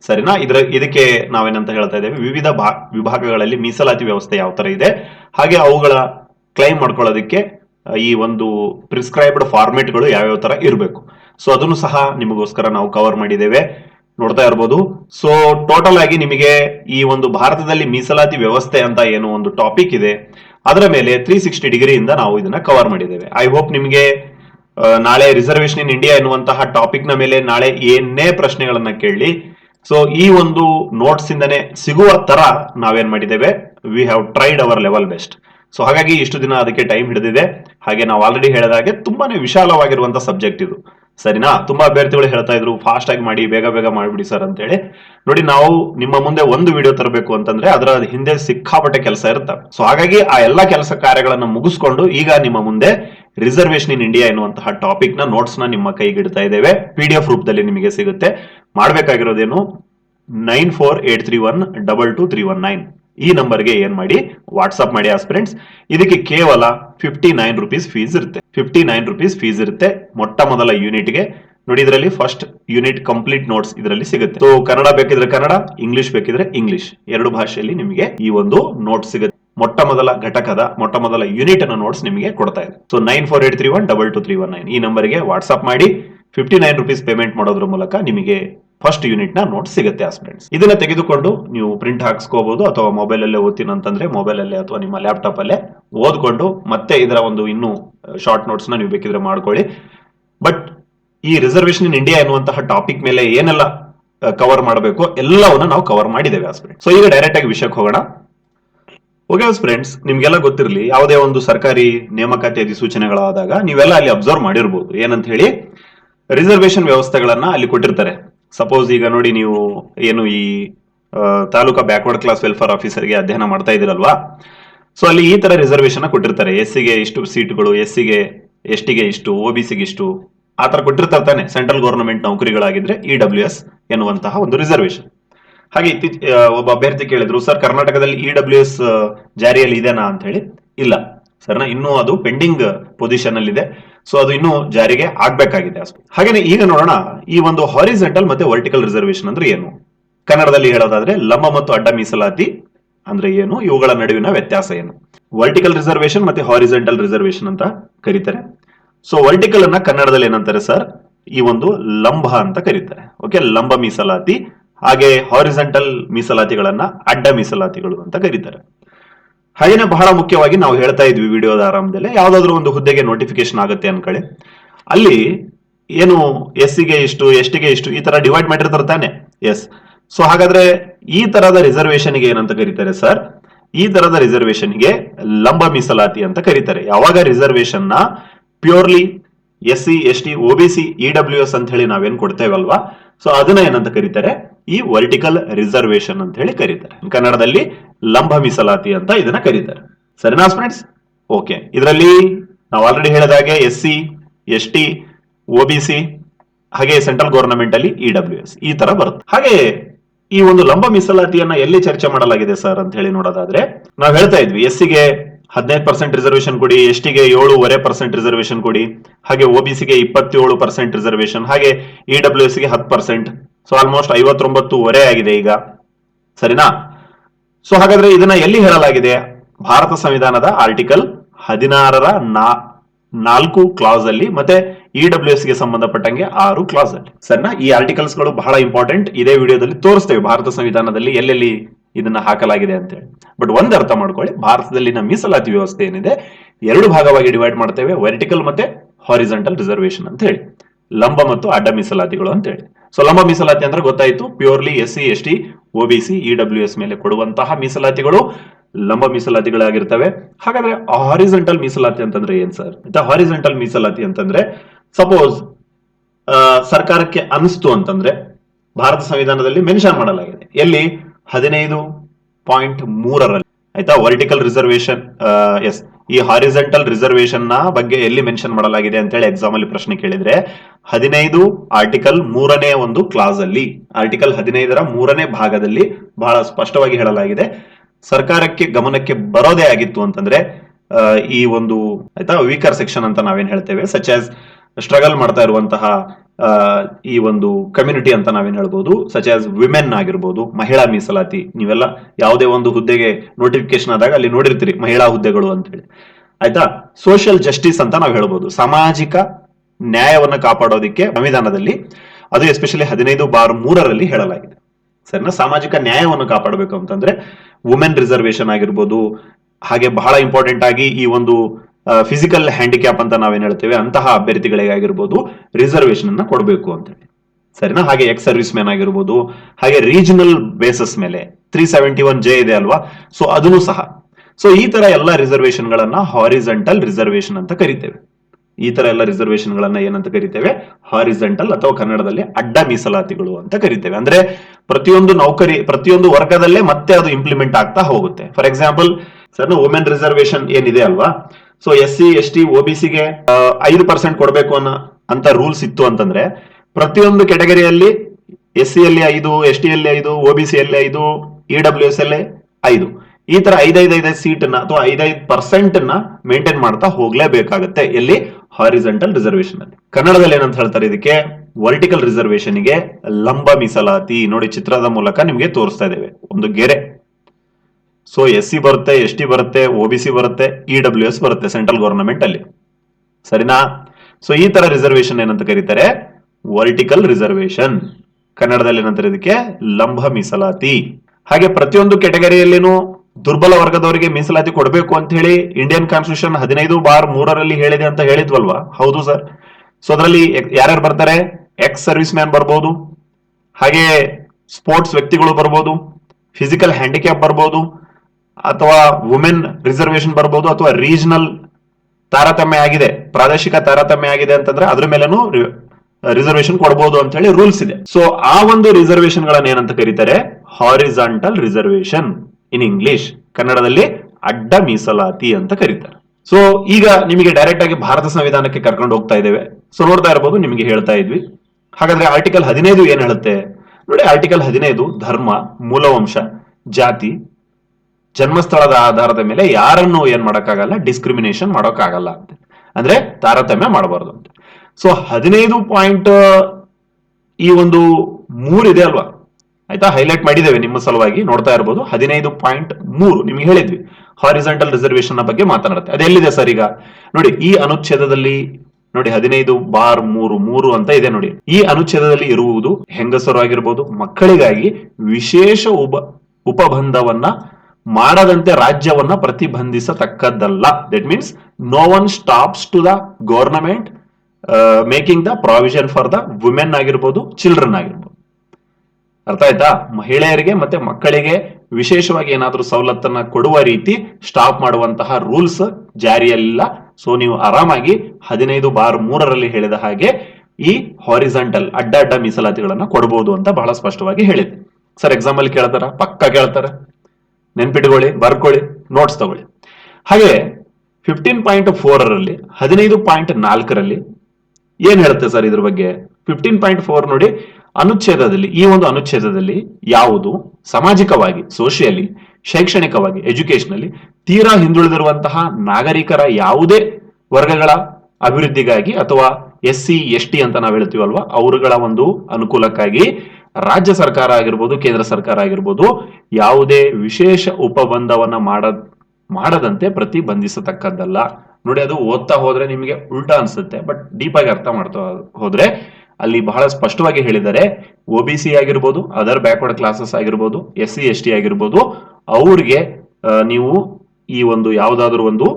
ಸರಿನಾ? ಇದ್ರ ಇದಕ್ಕೆ ನಾವೇನಂತ ಹೇಳ್ತಾ ಇದ್ದೇವೆ, ವಿವಿಧ ಭಾ- ವಿಭಾಗಗಳಲ್ಲಿ ಮೀಸಲಾತಿ ವ್ಯವಸ್ಥೆ ಯಾವ ತರ ಇದೆ, ಹಾಗೆ ಅವುಗಳ ಕ್ಲೈಮ್ ಮಾಡ್ಕೊಳ್ಳೋದಕ್ಕೆ ಈ ಒಂದು ಪ್ರಿಸ್ಕ್ರೈಬ್ಡ್ ಫಾರ್ಮೆಟ್ಗಳು ಯಾವ್ಯಾವ ತರ ಇರಬೇಕು. ಸೊ ಅದನ್ನು ಸಹ ನಿಮಗೋಸ್ಕರ ನಾವು ಕವರ್ ಮಾಡಿದ್ದೇವೆ. ನೋಡ್ತಾ ಇರ್ಬೋದು. ಸೊ ಟೋಟಲ್ ಆಗಿ ನಿಮಗೆ ಈ ಒಂದು ಭಾರತದಲ್ಲಿ ಮೀಸಲಾತಿ ವ್ಯವಸ್ಥೆ ಅಂತ ಏನು ಒಂದು ಟಾಪಿಕ್ ಇದೆ. ಅದರ ಮೇಲೆ ತ್ರೀ ಸಿಕ್ಸ್ಟಿ ಡಿಗ್ರಿಯಿಂದ ನಾವು ಇದನ್ನ ಕವರ್ ಮಾಡಿದ್ದೇವೆ. ಐ ಹೋಪ್ ನಿಮಗೆ ನಾಳೆ ರಿಸರ್ವೇಶನ್ ಇನ್ ಇಂಡಿಯಾ ಎನ್ನುವಂತಹ ಟಾಪಿಕ್ನ ಮೇಲೆ ನಾಳೆ ಏನೇ ಪ್ರಶ್ನೆಗಳನ್ನ ಕೇಳಿ ಸೊ ಈ ಒಂದು ನೋಟ್ಸ್ ಇಂದನೆ ಸಿಗುವ ತರ ನಾವೇನ್ ಮಾಡಿದ್ದೇವೆ? We have tried our level best so ಹಾಗಾಗಿ ಇಷ್ಟು ದಿನ ಅದಕ್ಕೆ ಟೈಮ್ ಹಿಡಿದಿದೆ. ಹಾಗೆ ನಾವು ಆಲ್ರೆಡಿ ಹೇಳಿದ ಹಾಗೆ ತುಂಬಾನೇ ವಿಶಾಲವಾಗಿರುವಂತ ಸಬ್ಜೆಕ್ಟ್ ಇದು. ಸರಿನಾ? ತುಂಬಾ ಅಭ್ಯರ್ಥಿಗಳು ಹೇಳ್ತಾ ಇದ್ರು ಫಾಸ್ಟ್ ಆಗಿ ಮಾಡಿ, ಬೇಗ ಬೇಗ ಮಾಡಿಬಿಡಿ ಸರ್ ಅಂತೇಳಿ. ನೋಡಿ, ನಾವು ನಿಮ್ಮ ಮುಂದೆ ಒಂದು ವಿಡಿಯೋ ತರಬೇಕು ಅಂತಂದ್ರೆ ಅದರ ಹಿಂದೆ ಸಿಕ್ಕಾಪಟ್ಟೆ ಕೆಲಸ ಇರುತ್ತೆ. ಸೊ ಹಾಗಾಗಿ ಆ ಎಲ್ಲಾ ಕೆಲಸ ಕಾರ್ಯಗಳನ್ನು ಮುಗಿಸ್ಕೊಂಡು ಈಗ ನಿಮ್ಮ ಮುಂದೆ ರಿಸರ್ವೇಶನ್ ಇನ್ ಇಂಡಿಯಾ ಎನ್ನುವಂತಹ ಟಾಪಿಕ್ನ ನೋಟ್ಸ್ನ ನಿಮ್ಮ ಕೈಗಿಡ್ತಾ ಇದ್ದೇವೆ. ಪಿ ಡಿ ಎಫ್ ರೂಪದಲ್ಲಿ ನಿಮಗೆ ಸಿಗುತ್ತೆ. ಮಾಡಬೇಕಾಗಿರೋದೇನು? Nine four eight three one double two three one nine. ಈ ನಂಬರ್ಗೆ ಏನ್ ಮಾಡಿ? ವಾಟ್ಸ್ಆಪ್ ಮಾಡಿ ಆಸ್ಪಿರೆಂಟ್ಸ್ ಇದಕ್ಕೆ ಕೇವಲ ಫಿಫ್ಟಿ ನೈನ್ ರುಪೀಸ್ ಫೀಸ್ ಇರುತ್ತೆ. ಫಿಫ್ಟಿ ನೈನ್ ರುಪೀಸ್ ಫೀಸ್ ಇರುತ್ತೆ ಮೊಟ್ಟ ಮೊದಲ ಯೂನಿಟ್ಗೆ. ನೋಡಿ, ಇದರಲ್ಲಿ ಫಸ್ಟ್ ಯೂನಿಟ್ ಕಂಪ್ಲೀಟ್ ನೋಟ್ಸ್ ಇದರಲ್ಲಿ ಸಿಗುತ್ತೆ. ಸೊ ಕನ್ನಡ ಬೇಕಿದ್ರೆ ಕನ್ನಡ, ಇಂಗ್ಲಿಷ್ ಬೇಕಿದ್ರೆ ಇಂಗ್ಲಿಷ್. ಎರಡು ಭಾಷೆಯಲ್ಲಿ ನಿಮಗೆ ಈ ಒಂದು ನೋಟ್ ಸಿಗುತ್ತೆ. ಮೊಟ್ಟ ಮೊದಲ ಘಟಕದ ಮೊಟ್ಟ ಮೊದಲ ಯೂನಿಟ್ ಅನ್ನು ನೋಟ್ಸ್ ನಿಮಗೆ ಕೊಡ್ತಾ ಇದೆ. So nine four eight three one double two three one nine ಈ ನಂಬರ್ಗೆ ವಾಟ್ಸ್ಆಪ್ ಮಾಡಿ. ಫಿಫ್ಟಿ ನೈನ್ ರುಪೀಸ್ ಪೇಮೆಂಟ್ ಮಾಡೋದ್ರ ಮೂಲಕ ನಿಮಗೆ ಫಸ್ಟ್ ಯೂನಿಟ್ನ ನೋಟ್ ಸಿಗುತ್ತೆ ಸ್ಟೂಡೆಂಟ್ಸ್ ಇದನ್ನ ತೆಗೆದುಕೊಂಡು ನೀವು ಪ್ರಿಂಟ್ ಹಾಕ್ಸ್ಕೋಬಹುದು ಅಥವಾ ಮೊಬೈಲ್ ಅಲ್ಲೇ ಓದ್ತೀನಿ ಅಂತಂದ್ರೆ ಮೊಬೈಲ್ ಅಲ್ಲೇ ಅಥವಾ ನಿಮ್ಮ ಲ್ಯಾಪ್ಟಾಪ್ ಅಲ್ಲೇ ಓದ್ಕೊಂಡು ಮತ್ತೆ ಇದರ ಒಂದು ಇನ್ನು ಶಾರ್ಟ್ ನೋಟ್ಸ್ನ ನೀವು ಬೇಕಿದ್ರೆ ಮಾಡ್ಕೊಳ್ಳಿ. ಬಟ್ ಈ ರಿಸರ್ವೇಶನ್ ಇನ್ ಇಂಡಿಯಾ ಎನ್ನುವಂತಹ ಟಾಪಿಕ್ ಮೇಲೆ ಏನೆಲ್ಲ ಕವರ್ ಮಾಡಬೇಕು ಎಲ್ಲವನ್ನ ನಾವು ಕವರ್ ಮಾಡಿದ್ದೇವೆ ಸ್ಟೂಡೆಂಟ್ ಸೊ ಈಗ ಡೈರೆಕ್ಟ್ ಆಗಿ ವಿಷಯಕ್ಕೆ ಹೋಗೋಣ. ಓಕೆ ಫ್ರೆಂಡ್ಸ್ ನಿಮ್ಗೆಲ್ಲ ಗೊತ್ತಿರಲಿ, ಯಾವುದೇ ಒಂದು ಸರ್ಕಾರಿ ನೇಮಕಾತಿ ಅಧಿಸೂಚನೆಗಳಾದಾಗ ನೀವೆಲ್ಲ ಅಲ್ಲಿ ಅಬ್ಸರ್ವ್ ಮಾಡಿರ್ಬೋದು. ಏನಂತ ಹೇಳಿ ರಿಸರ್ವೇಶನ್ ವ್ಯವಸ್ಥೆಗಳನ್ನ ಅಲ್ಲಿ ಕೊಟ್ಟಿರ್ತಾರೆ. ಸಪೋಸ್ ಈಗ ನೋಡಿ ನೀವು ಏನು ಈ ತಾಲೂಕಾ ಬ್ಯಾಕ್ವರ್ಡ್ ಕ್ಲಾಸ್ ವೆಲ್ಫೇರ್ ಆಫೀಸರ್ಗೆ ಅಧ್ಯಯನ ಮಾಡ್ತಾ ಇದ್ದೀರಲ್ವಾ? ಸೊ ಅಲ್ಲಿ ಈ ತರ ರಿಸರ್ವೇಶನ್ ಕೊಟ್ಟಿರ್ತಾರೆ. ಎಸ್ಗೆ ಇಷ್ಟು ಸೀಟ್ಗಳು ಎಸ್ಗೆ ಎಸ್ ಟಿಗೆ ಇಷ್ಟು ಒ ಬಿ ಸಿಗೆ ಇಷ್ಟು. ಆ ತರ ಕೊಟ್ಟಿರ್ತಾರೆ ತಾನೆ. ಸೆಂಟ್ರಲ್ ಗವರ್ನಮೆಂಟ್ ನೌಕರಿಗಳಾಗಿದ್ರೆ ಇ ಡಬ್ಲ್ಯೂ ಎಸ್ ಎನ್ನುವಂತಹ ಒಂದು ರಿಸರ್ವೇಶನ್ ಹಾಗೆ ಇತ್ತೀಚೆ ಒಬ್ಬ ಅಭ್ಯರ್ಥಿ ಕೇಳಿದ್ರು, ಸರ್, ಕರ್ನಾಟಕದಲ್ಲಿ ಇ ಡಬ್ಲ್ಯೂ ಎಸ್ ಜಾರಿಯಲ್ಲಿ ಇದೆನಾ ಅಂತ ಹೇಳಿ? ಇಲ್ಲ. ಸರ್ನ ಇನ್ನೂ ಅದು ಪೆಂಡಿಂಗ್ ಪೊಸಿಷನ್ ಅಲ್ಲಿ ಇದೆ ಸೊ, ಅದು ಇನ್ನೂ ಜಾರಿಗೆ ಆಗ್ಬೇಕಾಗಿದೆ. ಹಾಗೇನೆ ಈಗ ನೋಡೋಣ, ಈ ಒಂದು ಹಾರಿಸೆಂಟಲ್ ಮತ್ತೆ ವರ್ಟಿಕಲ್ ರಿಸರ್ವೇಶನ್ ಅಂದ್ರೆ ಏನು? ಕನ್ನಡದಲ್ಲಿ ಹೇಳೋದಾದ್ರೆ, ಲಂಬ ಮತ್ತು ಅಡ್ಡ ಮೀಸಲಾತಿ ಅಂದ್ರೆ ಏನು? ಇವುಗಳ ನಡುವಿನ ವ್ಯತ್ಯಾಸ ಏನು? ವರ್ಟಿಕಲ್ ರಿಸರ್ವೇಶನ್ ಮತ್ತೆ ಹಾರಿಸೆಂಟಲ್ ರಿಸರ್ವೇಶನ್ ಅಂತ ಕರೀತಾರೆ. ಸೊ, ವರ್ಟಿಕಲ್ ಅನ್ನ ಕನ್ನಡದಲ್ಲಿ ಏನಂತಾರೆ ಸರ್? ಈ ಒಂದು ಲಂಬ ಅಂತ ಕರೀತಾರೆ. ಓಕೆ, ಲಂಬ ಮೀಸಲಾತಿ ಹಾಗೆ ಹಾರಿಸೆಂಟಲ್ ಮೀಸಲಾತಿಗಳನ್ನ ಅಡ್ಡ ಮೀಸಲಾತಿಗಳು ಅಂತ ಕರೀತಾರೆ. ಹಾಗೇನೆ ಬಹಳ ಮುಖ್ಯವಾಗಿ ನಾವು ಹೇಳ್ತಾ ಇದ್ವಿ ವಿಡಿಯೋದ ಆರಂಭದಲ್ಲಿ, ಯಾವ್ದಾದ್ರು ಒಂದು ಹುದ್ದೆಗೆ ನೋಟಿಫಿಕೇಶನ್ ಆಗುತ್ತೆ ಅನ್ಕೊಳ್ಳಿ. ಅಲ್ಲಿ ಏನು ಎಸ್ಗೆ ಇಷ್ಟು ಎಸ್ ಟಿಗೆ ಇಷ್ಟು, ಈ ತರ ಡಿವೈಡ್ ಮಾಡಿರ್ತಾರೆ ತಾನೆ? ಎಸ್ ಸೊ ಹಾಗಾದ್ರೆ ಈ ತರದ ರಿಸರ್ವೇಶನ್ಗೆ ಏನಂತ ಕರೀತಾರೆ ಸರ್ ಈ ತರದ ರಿಸರ್ವೇಶನ್ಗೆ ಲಂಬ ಮೀಸಲಾತಿ ಅಂತ ಕರೀತಾರೆ. ಯಾವಾಗ ರಿಸರ್ವೇಶನ್ನ purely S C S T O B C E W S ಅಂತ ಹೇಳಿ ನಾವೇನ್ ಕೊಡ್ತೇವಲ್ವಾ ಸೊ ಅದನ್ನ ಏನಂತ ಕರೀತಾರೆ? ಈ ವರ್ಟಿಕಲ್ ರಿಸರ್ವೇಶನ್ ಅಂತ ಹೇಳಿ ಕರೀತಾರೆ. ಕನ್ನಡದಲ್ಲಿ ಲಂಬ ಮೀಸಲಾತಿ ಅಂತ ಇದನ್ನ ಕರೀತಾರೆ. ಸರಿನಾ ಫ್ರೆಂಡ್ಸ್ ಓಕೆ ಇದರಲ್ಲಿ ನಾವು ಆಲ್ರೆಡಿ ಹೇಳಿದ ಹಾಗೆ S C S T O B C ಹಾಗೆ ಸೆಂಟ್ರಲ್ ಗವರ್ನಮೆಂಟ್ ಅಲ್ಲಿ ಇ ಡಬ್ಲ್ಯೂ ಎಸ್ ಈ ತರ ಬರುತ್ತೆ. ಹಾಗೆ ಈ ಒಂದು ಲಂಬ ಮೀಸಲಾತಿಯನ್ನ ಎಲ್ಲಿ ಚರ್ಚೆ ಮಾಡಲಾಗಿದೆ ಸರ್ ಅಂತ ಹೇಳಿ ನೋಡೋದಾದ್ರೆ, ನಾವು ಹೇಳ್ತಾ ಇದ್ವಿ ಎಸ್ಗೆ ಹದಿನೈದು ಪರ್ಸೆಂಟ್ ರಿಸರ್ವೇಶನ್ ಕೊಡಿ ಎಸ್ ಟಿಗೆ ಏಳುವರೆ ಪರ್ಸೆಂಟ್ ರಿಸರ್ವೇಶನ್ ಕೊಡಿ, ಹಾಗೆ ಒ ಬಿ ಸಿಗೆ ಇಪ್ಪತ್ತೇಳು ಪರ್ಸೆಂಟ್ ರಿಸರ್ವೇಶನ್ ಹಾಗೆ ಇ ಡಬ್ಲ್ಯೂ ಎಸ್ಗೆ ಹತ್ತು ಪರ್ಸೆಂಟ್ ಸೊ ಆಲ್ಮೋಸ್ಟ್ ಐವತ್ತೊಂಬತ್ತುವರೆ ಆಗಿದೆ ಈಗ. ಸರಿನಾ? ಸೊ ಹಾಗಾದ್ರೆ ಇದನ್ನ ಎಲ್ಲಿ ಹೇಳಲಾಗಿದೆ? ಭಾರತ ಸಂವಿಧಾನದ ಆರ್ಟಿಕಲ್ ಹದಿನಾರರ ನಾ, ನಾಲ್ಕು ಕ್ಲಾಸ್ ಅಲ್ಲಿ ಮತ್ತೆ ಇ ಡಬ್ಲ್ಯೂ ಎಸ್ಗೆ ಸಂಬಂಧಪಟ್ಟಂಗೆ ಆರು ಕ್ಲಾಸ್ ಅಲ್ಲಿ. ಸರಿನಾ? ಈ ಆರ್ಟಿಕಲ್ಸ್ಗಳು ಬಹಳ ಇಂಪಾರ್ಟೆಂಟ್ ಇದೇ ವಿಡಿಯೋದಲ್ಲಿ ತೋರಿಸ್ತೇವೆ. ಭಾರತ ಸಂವಿಧಾನದಲ್ಲಿ ಎಲ್ಲೆಲ್ಲಿ ಇದನ್ನ ಹಾಕಲಾಗಿದೆ ಅಂತ ಹೇಳಿ. ಬಟ್ ಒಂದ್ ಅರ್ಥ ಮಾಡ್ಕೊಳ್ಳಿ ಭಾರತದಲ್ಲಿನ ಮೀಸಲಾತಿ ವ್ಯವಸ್ಥೆ ಏನಿದೆ, ಎರಡು ಭಾಗವಾಗಿ ಡಿವೈಡ್ ಮಾಡ್ತೇವೆ ವರ್ಟಿಕಲ್ ಮತ್ತೆ ಹಾರಿಜೆಂಟಲ್ ರಿಸರ್ವೇಶನ್ ಅಂತ ಹೇಳಿ. ಲಂಬ ಮತ್ತು ಅಡ್ಡ ಮೀಸಲಾತಿಗಳು ಅಂತ ಹೇಳಿ. ಸೊ ಲಂಬ ಮೀಸಲಾತಿ ಅಂದ್ರೆ ಗೊತ್ತಾಯ್ತು purely S C S T OBC E W S ಮೇಲೆ ಕೊಡುವಂತಹ ಮೀಸಲಾತಿಗಳು, ಲಂಬ ಮೀಸಲಾತಿಗಳಾಗಿರ್ತವೆ. ಹಾಗಾದ್ರೆ ಹಾರಿಜೆಂಟಲ್ ಮೀಸಲಾತಿ ಅಂತಂದ್ರೆ ಏನ್ ಸರ್? ಹಾರಿಸೆಂಟಲ್ ಮೀಸಲಾತಿ ಅಂತಂದ್ರೆ ಸಪೋಸ್ ಸರ್ಕಾರಕ್ಕೆ ಅನಿಸ್ತು ಅಂತಂದ್ರೆ, ಭಾರತ ಸಂವಿಧಾನದಲ್ಲಿ ಮೆನ್ಷನ್ ಮಾಡಲಾಗಿದೆ. ಎಲ್ಲಿ? ಹದಿನೈದು ಪಾಯಿಂಟ್ ಮೂರರಲ್ಲಿ. ಆಯ್ತಾ? ವರ್ಟಿಕಲ್ ರಿಸರ್ವೇಶನ್ ಎಸ್ ಈ ಹಾರಿಸೆಂಟಲ್ ರಿಸರ್ವೇಶನ್ನ ಬಗ್ಗೆ ಎಲ್ಲಿ ಮೆನ್ಷನ್ ಮಾಡಲಾಗಿದೆ ಅಂತ ಹೇಳಿ ಎಕ್ಸಾಮ್ ಅಲ್ಲಿ ಪ್ರಶ್ನೆ ಕೇಳಿದ್ರೆ, ಹದಿನೈದು ಆರ್ಟಿಕಲ್ ಮೂರನೇ ಒಂದು ಕ್ಲಾಸ್ ಅಲ್ಲಿ ಆರ್ಟಿಕಲ್ ಹದಿನೈದರ ಮೂರನೇ ಭಾಗದಲ್ಲಿ ಬಹಳ ಸ್ಪಷ್ಟವಾಗಿ ಹೇಳಲಾಗಿದೆ. ಸರ್ಕಾರಕ್ಕೆ ಗಮನಕ್ಕೆ ಬರೋದೇ ಆಗಿತ್ತು ಅಂತಂದ್ರೆ ಈ ಒಂದು, ಆಯ್ತಾ ವೀಕರ್ ಸೆಕ್ಷನ್ ಅಂತ ನಾವೇನ್ ಹೇಳ್ತೇವೆ ಸಚ್ ಆಸ್ ಸ್ಟ್ರಗಲ್ ಮಾಡ್ತಾ ಇರುವಂತಹ ಈ ಒಂದು ಕಮ್ಯುನಿಟಿ ಅಂತ ನಾವೇನು ಹೇಳ್ಬೋದು? ಸಚ್ ಆಸ್ ವಿಮೆನ್ ಆಗಿರ್ಬೋದು, ಮಹಿಳಾ ಮೀಸಲಾತಿ, ನೀವೆಲ್ಲ ಯಾವುದೇ ಒಂದು ಹುದ್ದೆಗೆ ನೋಟಿಫಿಕೇಶನ್ ಆದಾಗ ಅಲ್ಲಿ ನೋಡಿರ್ತೀರಿ, ಮಹಿಳಾ ಹುದ್ದೆಗಳು ಅಂತ ಹೇಳಿ. ಆಯ್ತಾ? ಸೋಷಿಯಲ್ ಜಸ್ಟಿಸ್ ಅಂತ ನಾವು ಹೇಳ್ಬೋದು. ಸಾಮಾಜಿಕ ನ್ಯಾಯವನ್ನು ಕಾಪಾಡೋದಕ್ಕೆ ಸಂವಿಧಾನದಲ್ಲಿ ಅದು ಎಸ್ಪೆಷಲಿ ಹದಿನೈದು ಬಾರ್ ಮೂರರಲ್ಲಿ ಹೇಳಲಾಗಿದೆ. ಸರಿನಾ? ಸಾಮಾಜಿಕ ನ್ಯಾಯವನ್ನು ಕಾಪಾಡಬೇಕು ಅಂತಂದ್ರೆ ವುಮೆನ್ ರಿಸರ್ವೇಶನ್ ಆಗಿರ್ಬೋದು, ಹಾಗೆ ಬಹಳ ಇಂಪಾರ್ಟೆಂಟ್ ಆಗಿ ಈ ಒಂದು ಫಿಸಿಕಲ್ ಹ್ಯಾಂಡಿಕ್ಯಾಪ್ ಅಂತ ನಾವೇನ್ ಹೇಳ್ತೇವೆ, ಅಂತಹ ಅಭ್ಯರ್ಥಿಗಳಿಗೆ ಆಗಿರ್ಬೋದು ರಿಸರ್ವೇಶನ್ ಅನ್ನ ಕೊಡಬೇಕು ಅಂತ ಹೇಳಿ. ಸರಿನಾ? ಹಾಗೆ ಎಕ್ಸ್ ಸರ್ವಿಸ್ ಮ್ಯಾನ್ ಆಗಿರ್ಬೋದು, ಹಾಗೆ ರೀಜನಲ್ ಬೇಸಸ್ ಮೇಲೆ ತ್ರೀ ಸೆವೆಂಟಿ ಒನ್ ಜೆ ಇದೆ ಅಲ್ವಾ? ಸೊ ಅದನ್ನು ಸಹ. ಸೊ ಈ ತರ ಎಲ್ಲ ರಿಸರ್ವೇಶನ್ ಗಳನ್ನ ಹಾರಿಸೆಂಟಲ್ ರಿಸರ್ವೇಶನ್ ಅಂತ ಕರಿತೇವೆ. ಈ ತರ ಎಲ್ಲ ರಿಸರ್ವೇಶನ್ ಗಳನ್ನ ಏನಂತ ಕರಿತೇವೆ? ಹಾರಿಸೆಂಟಲ್ ಅಥವಾ ಕನ್ನಡದಲ್ಲಿ ಅಡ್ಡ ಮೀಸಲಾತಿಗಳು ಅಂತ ಕರಿತೇವೆ. ಅಂದ್ರೆ, ಪ್ರತಿಯೊಂದು ನೌಕರಿ, ಪ್ರತಿಯೊಂದು ವರ್ಗದಲ್ಲೇ ಮತ್ತೆ ಅದು ಇಂಪ್ಲಿಮೆಂಟ್ ಆಗ್ತಾ ಹೋಗುತ್ತೆ. For example sir women reservation ಏನಿದೆ ಅಲ್ವಾ? So S C S T O B ಸಿಗೆ ಐದು ಪರ್ಸೆಂಟ್ ಕೊಡಬೇಕು ಅನ್ನೋ ಅಂತ ರೂಲ್ಸ್ ಇತ್ತು ಅಂತಂದ್ರೆ, ಪ್ರತಿಯೊಂದು ಕೆಟಗರಿಯಲ್ಲಿ ಎಸ್ ಸಿ ಅಲ್ಲಿ ಐದು ಎಸ್ ಟಿ ಅಲ್ಲಿ ಐದು ಒ ಬಿ ಸಿ ಅಲ್ಲಿ ಐದು ಇ ಡಬ್ಲ್ಯೂ ಎಸ್ ಅಲ್ಲಿ ಐದು. ಈ ತರ ಐದೈದು ಐದೈದು ಸೀಟ್ ಅನ್ನ ಅಥವಾ ಐದೈದು ಪರ್ಸೆಂಟ್ ಅನ್ನ ಮೇಂಟೈನ್ ಮಾಡ್ತಾ ಹೋಗ್ಲೇಬೇಕಾಗತ್ತೆ ಎಲ್ಲಿ ಹಾರಿಸೆಂಟಲ್ ರಿಸರ್ವೇಶನ್ ಅಲ್ಲಿ. ಕನ್ನಡದಲ್ಲಿ ಏನಂತ ಹೇಳ್ತಾರೆ ಇದಕ್ಕೆ? ವರ್ಟಿಕಲ್ ರಿಸರ್ವೇಶನ್ಗೆ ಲಂಬ ಮೀಸಲಾತಿ. ನೋಡಿ ಚಿತ್ರದ ಮೂಲಕ ನಿಮಗೆ ತೋರಿಸ್ತಾ ಇದ್ದೇವೆ. ಒಂದು ಗೆರೆ. ಸೊ ಎಸ್ ಸಿ ಬರುತ್ತೆ ಎಸ್ ಟಿ ಬರುತ್ತೆ ಸಿ ಬರುತ್ತೆ ಇ ಡಬ್ಲ್ಯೂ ಎಸ್ ಬರುತ್ತೆ ಸೆಂಟ್ರಲ್ ಗವರ್ನಮೆಂಟ್ ಅಲ್ಲಿ. ಸರಿನಾ? ಸೊ ಈ ತರ ರಿಸರ್ವೇಶನ್ ಏನಂತ ಕರೀತಾರೆ? ವರ್ಟಿಕಲ್ ರಿಸರ್ವೇಶನ್ ಕನ್ನಡದಲ್ಲಿ ಏನಂತಾರೆ ಇದಕ್ಕೆ? ಲಂಬ ಮೀಸಲಾತಿ. ಹಾಗೆ ಪ್ರತಿಯೊಂದು ಕೆಟಗರಿಯಲ್ಲಿನೂ ದುರ್ಬಲ ವರ್ಗದವರಿಗೆ ಮೀಸಲಾತಿ ಕೊಡಬೇಕು ಅಂತ ಹೇಳಿ ಇಂಡಿಯನ್ ಕಾನ್ಸ್ಟಿಟ್ಯೂಷನ್ ಹದಿನೈದು ಬಾರ್ ಮೂರರಲ್ಲಿ ಹೇಳಿದೆ ಅಂತ ಹೇಳಿದ್ವಲ್ವಾ? ಹೌದು ಸರ್ ಸೊ ಅದರಲ್ಲಿ ಯಾರ್ಯಾರು ಬರ್ತಾರೆ? ಎಕ್ಸ್ ಸರ್ವಿಸ್ ಮ್ಯಾನ್ ಬರ್ಬೋದು. ಹಾಗೆ ಸ್ಪೋರ್ಟ್ಸ್ ವ್ಯಕ್ತಿಗಳು ಬರ್ಬೋದು. ಫಿಸಿಕಲ್ ಹ್ಯಾಂಡಿಕ್ಯಾಪ್ ಬರ್ಬೋದು. ಅಥವಾ ವುಮೆನ್ ರಿಸರ್ವೇಶನ್ ಬರಬಹುದು ಅಥವಾ ರೀಜನಲ್ ತಾರತಮ್ಯ ಆಗಿದೆ ಪ್ರಾದೇಶಿಕ ತಾರತಮ್ಯ ಆಗಿದೆ ಅಂತಂದ್ರೆ ಅದ್ರ ಮೇಲೆನೂ ರಿಸರ್ವೇಶನ್ ಕೊಡಬಹುದು ಅಂತ ಹೇಳಿ ರೂಲ್ಸ್ ಇದೆ. ಸೊ ಆ ಒಂದು ರಿಸರ್ವೇಶನ್ ಗಳನ್ನ ಏನಂತ ಕರೀತಾರೆ? ಹಾರಿಜಾಂಟಲ್ ರಿಸರ್ವೇಶನ್ ಇನ್ ಇಂಗ್ಲಿಷ್ ಕನ್ನಡದಲ್ಲಿ ಅಡ್ಡ ಮೀಸಲಾತಿ ಅಂತ ಕರೀತಾರೆ. ಸೊ ಈಗ ನಿಮಗೆ ಡೈರೆಕ್ಟ್ ಆಗಿ ಭಾರತ ಸಂವಿಧಾನಕ್ಕೆ ಕರ್ಕೊಂಡು ಹೋಗ್ತಾ ಇದ್ದೇವೆ. ಸೊ ನೋಡ್ತಾ ಇರಬಹುದು ನಿಮಗೆ ಹೇಳ್ತಾ ಇದ್ವಿ. ಹಾಗಾದ್ರೆ ಆರ್ಟಿಕಲ್ ಹದಿನೈದು ಏನ್ ಹೇಳುತ್ತೆ? ನೋಡಿ ಆರ್ಟಿಕಲ್ ಹದಿನೈದು ಧರ್ಮ, ಮೂಲವಂಶ, ಜಾತಿ ಜನ್ಮಸ್ಥಳದ ಆಧಾರದ ಮೇಲೆ ಯಾರನ್ನು ಏನ್ ಮಾಡೋಕ್ಕಾಗಲ್ಲ ಡಿಸ್ಕ್ರಿಮಿನೇಷನ್ ಮಾಡೋಕ್ಕಾಗಲ್ಲ ಅಂತ. ಅಂದ್ರೆ ತಾರತಮ್ಯ ಮಾಡಬಾರದು ಅಂತ. ಸೊ ಹದಿನೈದು ಪಾಯಿಂಟ್ ಈ ಒಂದು ಮೂರಿದೆ ಅಲ್ವಾ? ಆಯ್ತಾ? ಹೈಲೈಟ್ ಮಾಡಿದ್ದೇವೆ ನಿಮ್ಮ ಸಲುವಾಗಿ, ನೋಡ್ತಾ ಇರಬಹುದು ಹದಿನೈದು ಪಾಯಿಂಟ್ ಮೂರು, ನಿಮ್ಗೆ ಹೇಳಿದ್ವಿ. ಹಾರಿಸೆಂಟಲ್ ರಿಸರ್ವೇಶನ್ ಬಗ್ಗೆ ಮಾತನಾಡುತ್ತೆ. ಅದೆಲ್ಲಿದೆ ಸರ್ ಈಗ? ನೋಡಿ, ಈ ಅನುಚ್ಛೇದದಲ್ಲಿ, ನೋಡಿ, ಹದಿನೈದು ಬಾರ್ ಮೂರು ಮೂರು ಅಂತ ಇದೆ ನೋಡಿ. ಈ ಅನುಚ್ಛೇದದಲ್ಲಿ ಇರುವುದು ಹೆಂಗಸರು ಆಗಿರ್ಬೋದು, ಮಕ್ಕಳಿಗಾಗಿ ವಿಶೇಷ ಉಪ, ಉಪಬಂಧವನ್ನ ಮಾಡದಂತೆ ರಾಜ್ಯವನ್ನ ಪ್ರತಿಬಂಧಿಸತಕ್ಕದ್ದಲ್ಲ. That means no one stops to the government making the provision for the women ಆಗಿರ್ಬೋದು ಚಿಲ್ಡ್ರನ್ ಆಗಿರ್ಬೋದು. ಅರ್ಥ ಆಯ್ತಾ? ಮಹಿಳೆಯರಿಗೆ ಮತ್ತೆ ಮಕ್ಕಳಿಗೆ ವಿಶೇಷವಾಗಿ ಏನಾದರೂ ಸವಲತ್ತನ್ನ ಕೊಡುವ ರೀತಿ ಸ್ಟಾಪ್ ಮಾಡುವಂತಹ ರೂಲ್ಸ್ ಜಾರಿಯಲ್ಲ ಸೊ ನೀವು ಆರಾಮಾಗಿ ಹದಿನೈದು ಬಾರ್ ಮೂರರಲ್ಲಿ ಹೇಳಿದ ಹಾಗೆ ಈ ಹಾರಿಸಂಟಲ್ ಅಡ್ಡ ಅಡ್ಡ ಮೀಸಲಾತಿಗಳನ್ನ ಕೊಡಬಹುದು ಅಂತ ಬಹಳ ಸ್ಪಷ್ಟವಾಗಿ ಹೇಳಿದೆ. ಸರ್ ಎಕ್ಸಾಂಪಲ್ ಕೇಳ್ತಾರ? ಪಕ್ಕ ಕೇಳ್ತಾರ. ನೆನ್ಪಿಟ್ಕೊಳ್ಳಿ, ಬರ್ಕೊಳ್ಳಿ ನೋಟ್ಸ್ ತಗೊಳ್ಳಿ. ಹಾಗೆ ಫಿಫ್ಟೀನ್ ಪಾಯಿಂಟ್ ಫೋರ್ ರಲ್ಲಿ, ಹದಿನೈದು ಪಾಯಿಂಟ್ ನಾಲ್ಕರಲ್ಲಿ ಏನ್ ಹೇಳುತ್ತೆ ಸರ್ ಇದ್ರ ಬಗ್ಗೆ? ಫಿಫ್ಟೀನ್ ಪಾಯಿಂಟ್ ಫೋರ್ ನೋಡಿ, ಅನುಚ್ಛೇದದಲ್ಲಿ, ಈ ಒಂದು ಅನುಚ್ಛೇದದಲ್ಲಿ ಯಾವುದು? ಸಾಮಾಜಿಕವಾಗಿ ಸೋಷಿಯಲಿ ಶೈಕ್ಷಣಿಕವಾಗಿ ಎಜುಕೇಶನಲ್ಲಿ ತೀರಾ ಹಿಂದುಳಿದಿರುವಂತಹ ನಾಗರಿಕರ ಯಾವುದೇ ವರ್ಗಗಳ ಅಭಿವೃದ್ಧಿಗಾಗಿ ಅಥವಾ ಎಸ್ ಸಿ ಎಸ್ ಟಿ ಅಂತ ನಾವು ಹೇಳ್ತೀವಲ್ವಾ, ಅವರುಗಳ ಒಂದು ಅನುಕೂಲಕ್ಕಾಗಿ ರಾಜ್ಯ ಸರ್ಕಾರ ಆಗಿರ್ಬೋದು, ಕೇಂದ್ರ ಸರ್ಕಾರ ಆಗಿರ್ಬೋದು, ಯಾವುದೇ ವಿಶೇಷ ಉಪಬಂಧವನ್ನ ಮಾಡ, ಮಾಡದಂತೆ ಪ್ರತಿಬಂಧಿಸತಕ್ಕದ್ದಲ್ಲ. ನೋಡಿ, ಅದು ಓದ್ತಾ ಹೋದ್ರೆ ನಿಮಗೆ ಉಲ್ಟಾ ಅನ್ಸುತ್ತೆ, ಬಟ್ ಡೀಪ್ ಆಗಿ ಅರ್ಥ ಮಾಡ್ತಾ ಹೋದ್ರೆ ಅಲ್ಲಿ ಬಹಳ ಸ್ಪಷ್ಟವಾಗಿ ಹೇಳಿದ್ದಾರೆ ಒ ಬಿ ಸಿ ಆಗಿರ್ಬೋದು, ಅದರ್ ಬ್ಯಾಕ್ವರ್ಡ್ ಕ್ಲಾಸಸ್ ಆಗಿರ್ಬೋದು ಎಸ್ ಸಿ ಎಸ್ ಟಿ ಆಗಿರ್ಬೋದು, ಅವ್ರಿಗೆ ನೀವು ಈ ಒಂದು ಯಾವುದಾದ್ರೂ ಒಂದು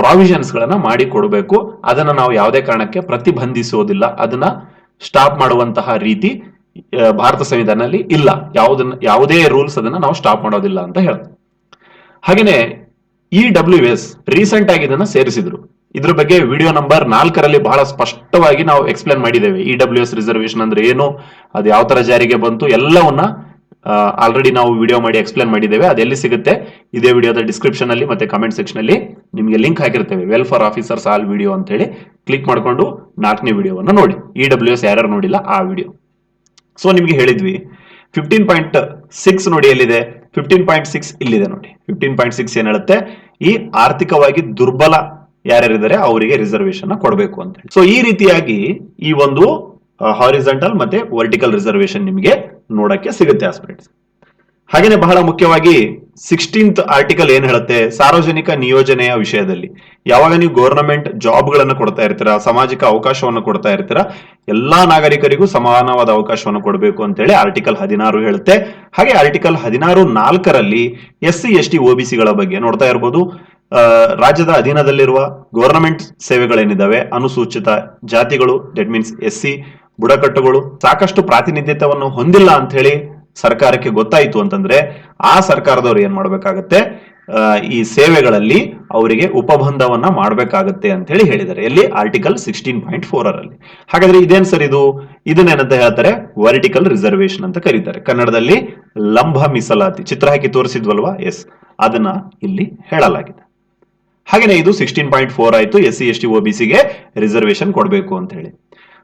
ಪ್ರಾವಿಷನ್ಸ್ ಗಳನ್ನ ಮಾಡಿ ಕೊಡಬೇಕು. ಅದನ್ನ ನಾವು ಯಾವುದೇ ಕಾರಣಕ್ಕೆ ಪ್ರತಿಬಂಧಿಸೋದಿಲ್ಲ. ಅದನ್ನ ಸ್ಟಾಪ್ ಮಾಡುವಂತಹ ರೀತಿ ಭಾರತ ಸಂವಿಧಾನದಲ್ಲಿ ಇಲ್ಲ. ಯಾವುದನ್ನ, ಯಾವುದೇ ರೂಲ್ಸ್ ಅದನ್ನ ನಾವು ಸ್ಟಾಪ್ ಮಾಡೋದಿಲ್ಲ ಅಂತ ಹೇಳ್ತಾರೆ. ಹಾಗೇನೆ ಇ ಡಬ್ಲ್ಯೂ ಎಸ್ ರೀಸೆಂಟ್ ಆಗಿ ಇದನ್ನ ಸೇರಿಸಿದ್ರು. ಇದ್ರ ಬಗ್ಗೆ ವಿಡಿಯೋ ನಂಬರ್ ನಾಲ್ಕರಲ್ಲಿ ಬಹಳ ಸ್ಪಷ್ಟವಾಗಿ ನಾವು ಎಕ್ಸ್ಪ್ಲೇನ್ ಮಾಡಿದ್ದೇವೆ. ಇ ಡಬ್ಲ್ಯೂ ಎಸ್ ರಿಸರ್ವೇಶನ್ ಅಂದ್ರೆ ಏನು, ಅದು ಯಾವ ತರ ಜಾರಿಗೆ ಬಂತು, ಎಲ್ಲವನ್ನ ಆಲ್ರೆಡಿ ನಾವು ವಿಡಿಯೋ ಮಾಡಿ ಎಕ್ಸ್ಪ್ಲೇನ್ ಮಾಡಿದ್ದೇವೆ. ಅದೆಲ್ಲಿ ಸಿಗುತ್ತೆ? ಇದೇ ವಿಡಿಯೋದ ಡಿಸ್ಕ್ರಿಪ್ಷನ್ ಅಲ್ಲಿ ಮತ್ತೆ ಕಮೆಂಟ್ ಸೆಕ್ಷನ್ ಅಲ್ಲಿ ನಿಮಗೆ ಲಿಂಕ್ ಹಾಕಿರ್ತೇವೆ. ವೆಲ್ಫೇರ್ ಆಫೀಸರ್ಸ್ ಆಲ್ ವಿಡಿಯೋ ಅಂತ ಹೇಳಿ ಕ್ಲಿಕ್ ಮಾಡ್ಕೊಂಡು ನಾಲ್ಕನೇ ವಿಡಿಯೋವನ್ನು ನೋಡಿ. ಇ ಡಬ್ಲ್ಯೂ ಎಸ್ ಯಾರ್ಯಾರು ನೋಡಿಲ್ಲ ಆ ವಿಡಿಯೋ ಸೊ ನಿಮ್ಗೆ ಹೇಳಿದ್ವಿ. ಫಿಫ್ಟೀನ್ ಪಾಯಿಂಟ್ ಸಿಕ್ಸ್ ನೋಡಿ ಎಲ್ಲಿದೆ? ಫಿಫ್ಟೀನ್ ಪಾಯಿಂಟ್ ಸಿಕ್ಸ್ ಇಲ್ಲಿದೆ ನೋಡಿ. ಫಿಫ್ಟೀನ್ ಪಾಯಿಂಟ್ ಸಿಕ್ಸ್ ಏನ್ ಹೇಳುತ್ತೆ? ಈ ಆರ್ಥಿಕವಾಗಿ ದುರ್ಬಲ ಯಾರ್ಯಾರಿದ್ದಾರೆ? ಅವರಿಗೆ ರಿಸರ್ವೇಶನ್ ಕೊಡಬೇಕು ಅಂತ ಹೇಳಿ. ಸೊ ಈ ರೀತಿಯಾಗಿ ಈ ಒಂದು ಹಾರಿಸೆಂಟಲ್ ಮತ್ತೆ ವರ್ಟಿಕಲ್ ರಿಸರ್ವೇಶನ್ ನಿಮಗೆ ನೋಡಕ್ಕೆ ಸಿಗುತ್ತೆ ಆಸ್ಪಿರೆಂಟ್ಸ್ ಹಾಗೇನೆ ಬಹಳ ಮುಖ್ಯವಾಗಿ ಸಿಕ್ಸ್ಟೀನ್ತ್ ಆರ್ಟಿಕಲ್ ಏನ್ ಹೇಳುತ್ತೆ? ಸಾರ್ವಜನಿಕ ನಿಯೋಜನೆಯ ವಿಷಯದಲ್ಲಿ. ಯಾವಾಗ ನೀವು ಗವರ್ನಮೆಂಟ್ ಜಾಬ್ ಗಳನ್ನ ಕೊಡ್ತಾ ಇರ್ತೀರಾ, ಸಾಮಾಜಿಕ ಅವಕಾಶವನ್ನು ಕೊಡ್ತಾ ಇರ್ತೀರಾ, ಎಲ್ಲಾ ನಾಗರಿಕರಿಗೂ ಸಮಾನವಾದ ಅವಕಾಶವನ್ನು ಕೊಡಬೇಕು ಅಂತ ಹೇಳಿ ಆರ್ಟಿಕಲ್ ಹದಿನಾರು ಹೇಳುತ್ತೆ. ಹಾಗೆ ಆರ್ಟಿಕಲ್ ಹದಿನಾರು ನಾಲ್ಕರಲ್ಲಿ ಎಸ್ ಸಿ, ಎಸ್ ಟಿ ಗಳ ಬಗ್ಗೆ ನೋಡ್ತಾ ಇರ್ಬೋದು. ರಾಜ್ಯದ ಅಧೀನದಲ್ಲಿರುವ ಗವರ್ನಮೆಂಟ್ ಸೇವೆಗಳೇನಿದ್ದಾವೆ ಅನುಸೂಚಿತ ಜಾತಿಗಳು ದಟ್ ಮೀನ್ಸ್ ಎಸ್ ಸಿ, ಬುಡಕಟ್ಟುಗಳು, ಸಾಕಷ್ಟು ಪ್ರಾತಿನಿಧ್ಯತೆಯನ್ನು ಹೊಂದಿಲ್ಲ ಅಂತ ಹೇಳಿ ಸರ್ಕಾರಕ್ಕೆ ಗೊತ್ತಾಯಿತು ಅಂತಂದ್ರೆ ಆ ಸರ್ಕಾರದವ್ರು ಏನ್ ಮಾಡ್ಬೇಕಾಗತ್ತೆ? ಈ ಸೇವೆಗಳಲ್ಲಿ ಅವರಿಗೆ ಉಪಬಂಧವನ್ನ ಮಾಡಬೇಕಾಗತ್ತೆ ಅಂತ ಹೇಳಿ ಹೇಳಿದ್ದಾರೆ. ಎಲ್ಲಿ? ಆರ್ಟಿಕಲ್ ಸಿಕ್ಸ್ಟೀನ್ ಪಾಯಿಂಟ್ ಫೋರ್ ಅಲ್ಲಿ ಹಾಗಾದ್ರೆ ಇದೇನ್ ಸರ್ ಇದು? ಇದನ್ನೇನಂತ ಹೇಳ್ತಾರೆ? ವರ್ಟಿಕಲ್ ರಿಸರ್ವೇಶನ್ ಅಂತ ಕರೀತಾರೆ. ಕನ್ನಡದಲ್ಲಿ ಲಂಬ ಮೀಸಲಾತಿ. ಚಿತ್ರ ಹಾಕಿ ತೋರಿಸಿದ್ವಲ್ವಾ? ಎಸ್ ಅದನ್ನ ಇಲ್ಲಿ ಹೇಳಲಾಗಿದೆ. ಹಾಗೇನೆ ಇದು ಸಿಕ್ಸ್ಟೀನ್ ಪಾಯಿಂಟ್ ಫೋರ್ ಆಯ್ತು. ಎಸ್ ಸಿ ಎಸ್ ಟಿ ಗೆ ರಿಸರ್ವೇಶನ್ ಕೊಡಬೇಕು ಅಂತ ಹೇಳಿ.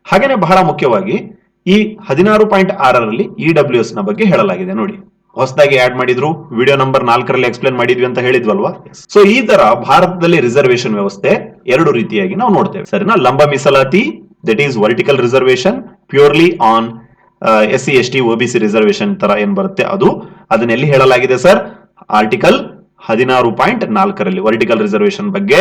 ಹಾಗೇನೆ ಬಹಳ ಮುಖ್ಯವಾಗಿ ಈ ಹದಿನಾರು ಪಾಯಿಂಟ್ ಆರರಲ್ಲಿ ಇ ಡಬ್ಲ್ಯೂ ಎಸ್ನ ಬಗ್ಗೆ ಹೇಳಲಾಗಿದೆ ನೋಡಿ. ಹೊಸದಾಗಿ ಆಡ್ ಮಾಡಿದ್ರು ವಿಡಿಯೋ ನಂಬರ್ ನಾಲ್ಕರಲ್ಲಿ ಎಕ್ಸ್ಪ್ಲೇನ್ ಮಾಡಿದ್ವಿ ಅಂತ ಹೇಳಿದ್ವಲ್ವಾ? ಸೊ ಈ ತರ ಭಾರತದಲ್ಲಿ ರಿಸರ್ವೇಶನ್ ವ್ಯವಸ್ಥೆ ಎರಡು ರೀತಿಯಾಗಿ ನಾವು ನೋಡ್ತೇವೆ. ಸರಿನಾ? ಲಂಬ ಮೀಸಲಾತಿ that is vertical reservation purely on S C S T OBC reservation ತರ ಏನ್ ಬರುತ್ತೆ ಅದು? ಅದನ್ನ ಎಲ್ಲಿ ಹೇಳಲಾಗಿದೆ ಸರ್? ಆರ್ಟಿಕಲ್ ಹದಿನಾರು ಪಾಯಿಂಟ್ ನಾಲ್ಕರಲ್ಲಿ ವರ್ಟಿಕಲ್ ರಿಸರ್ವೇಶನ್ ಬಗ್ಗೆ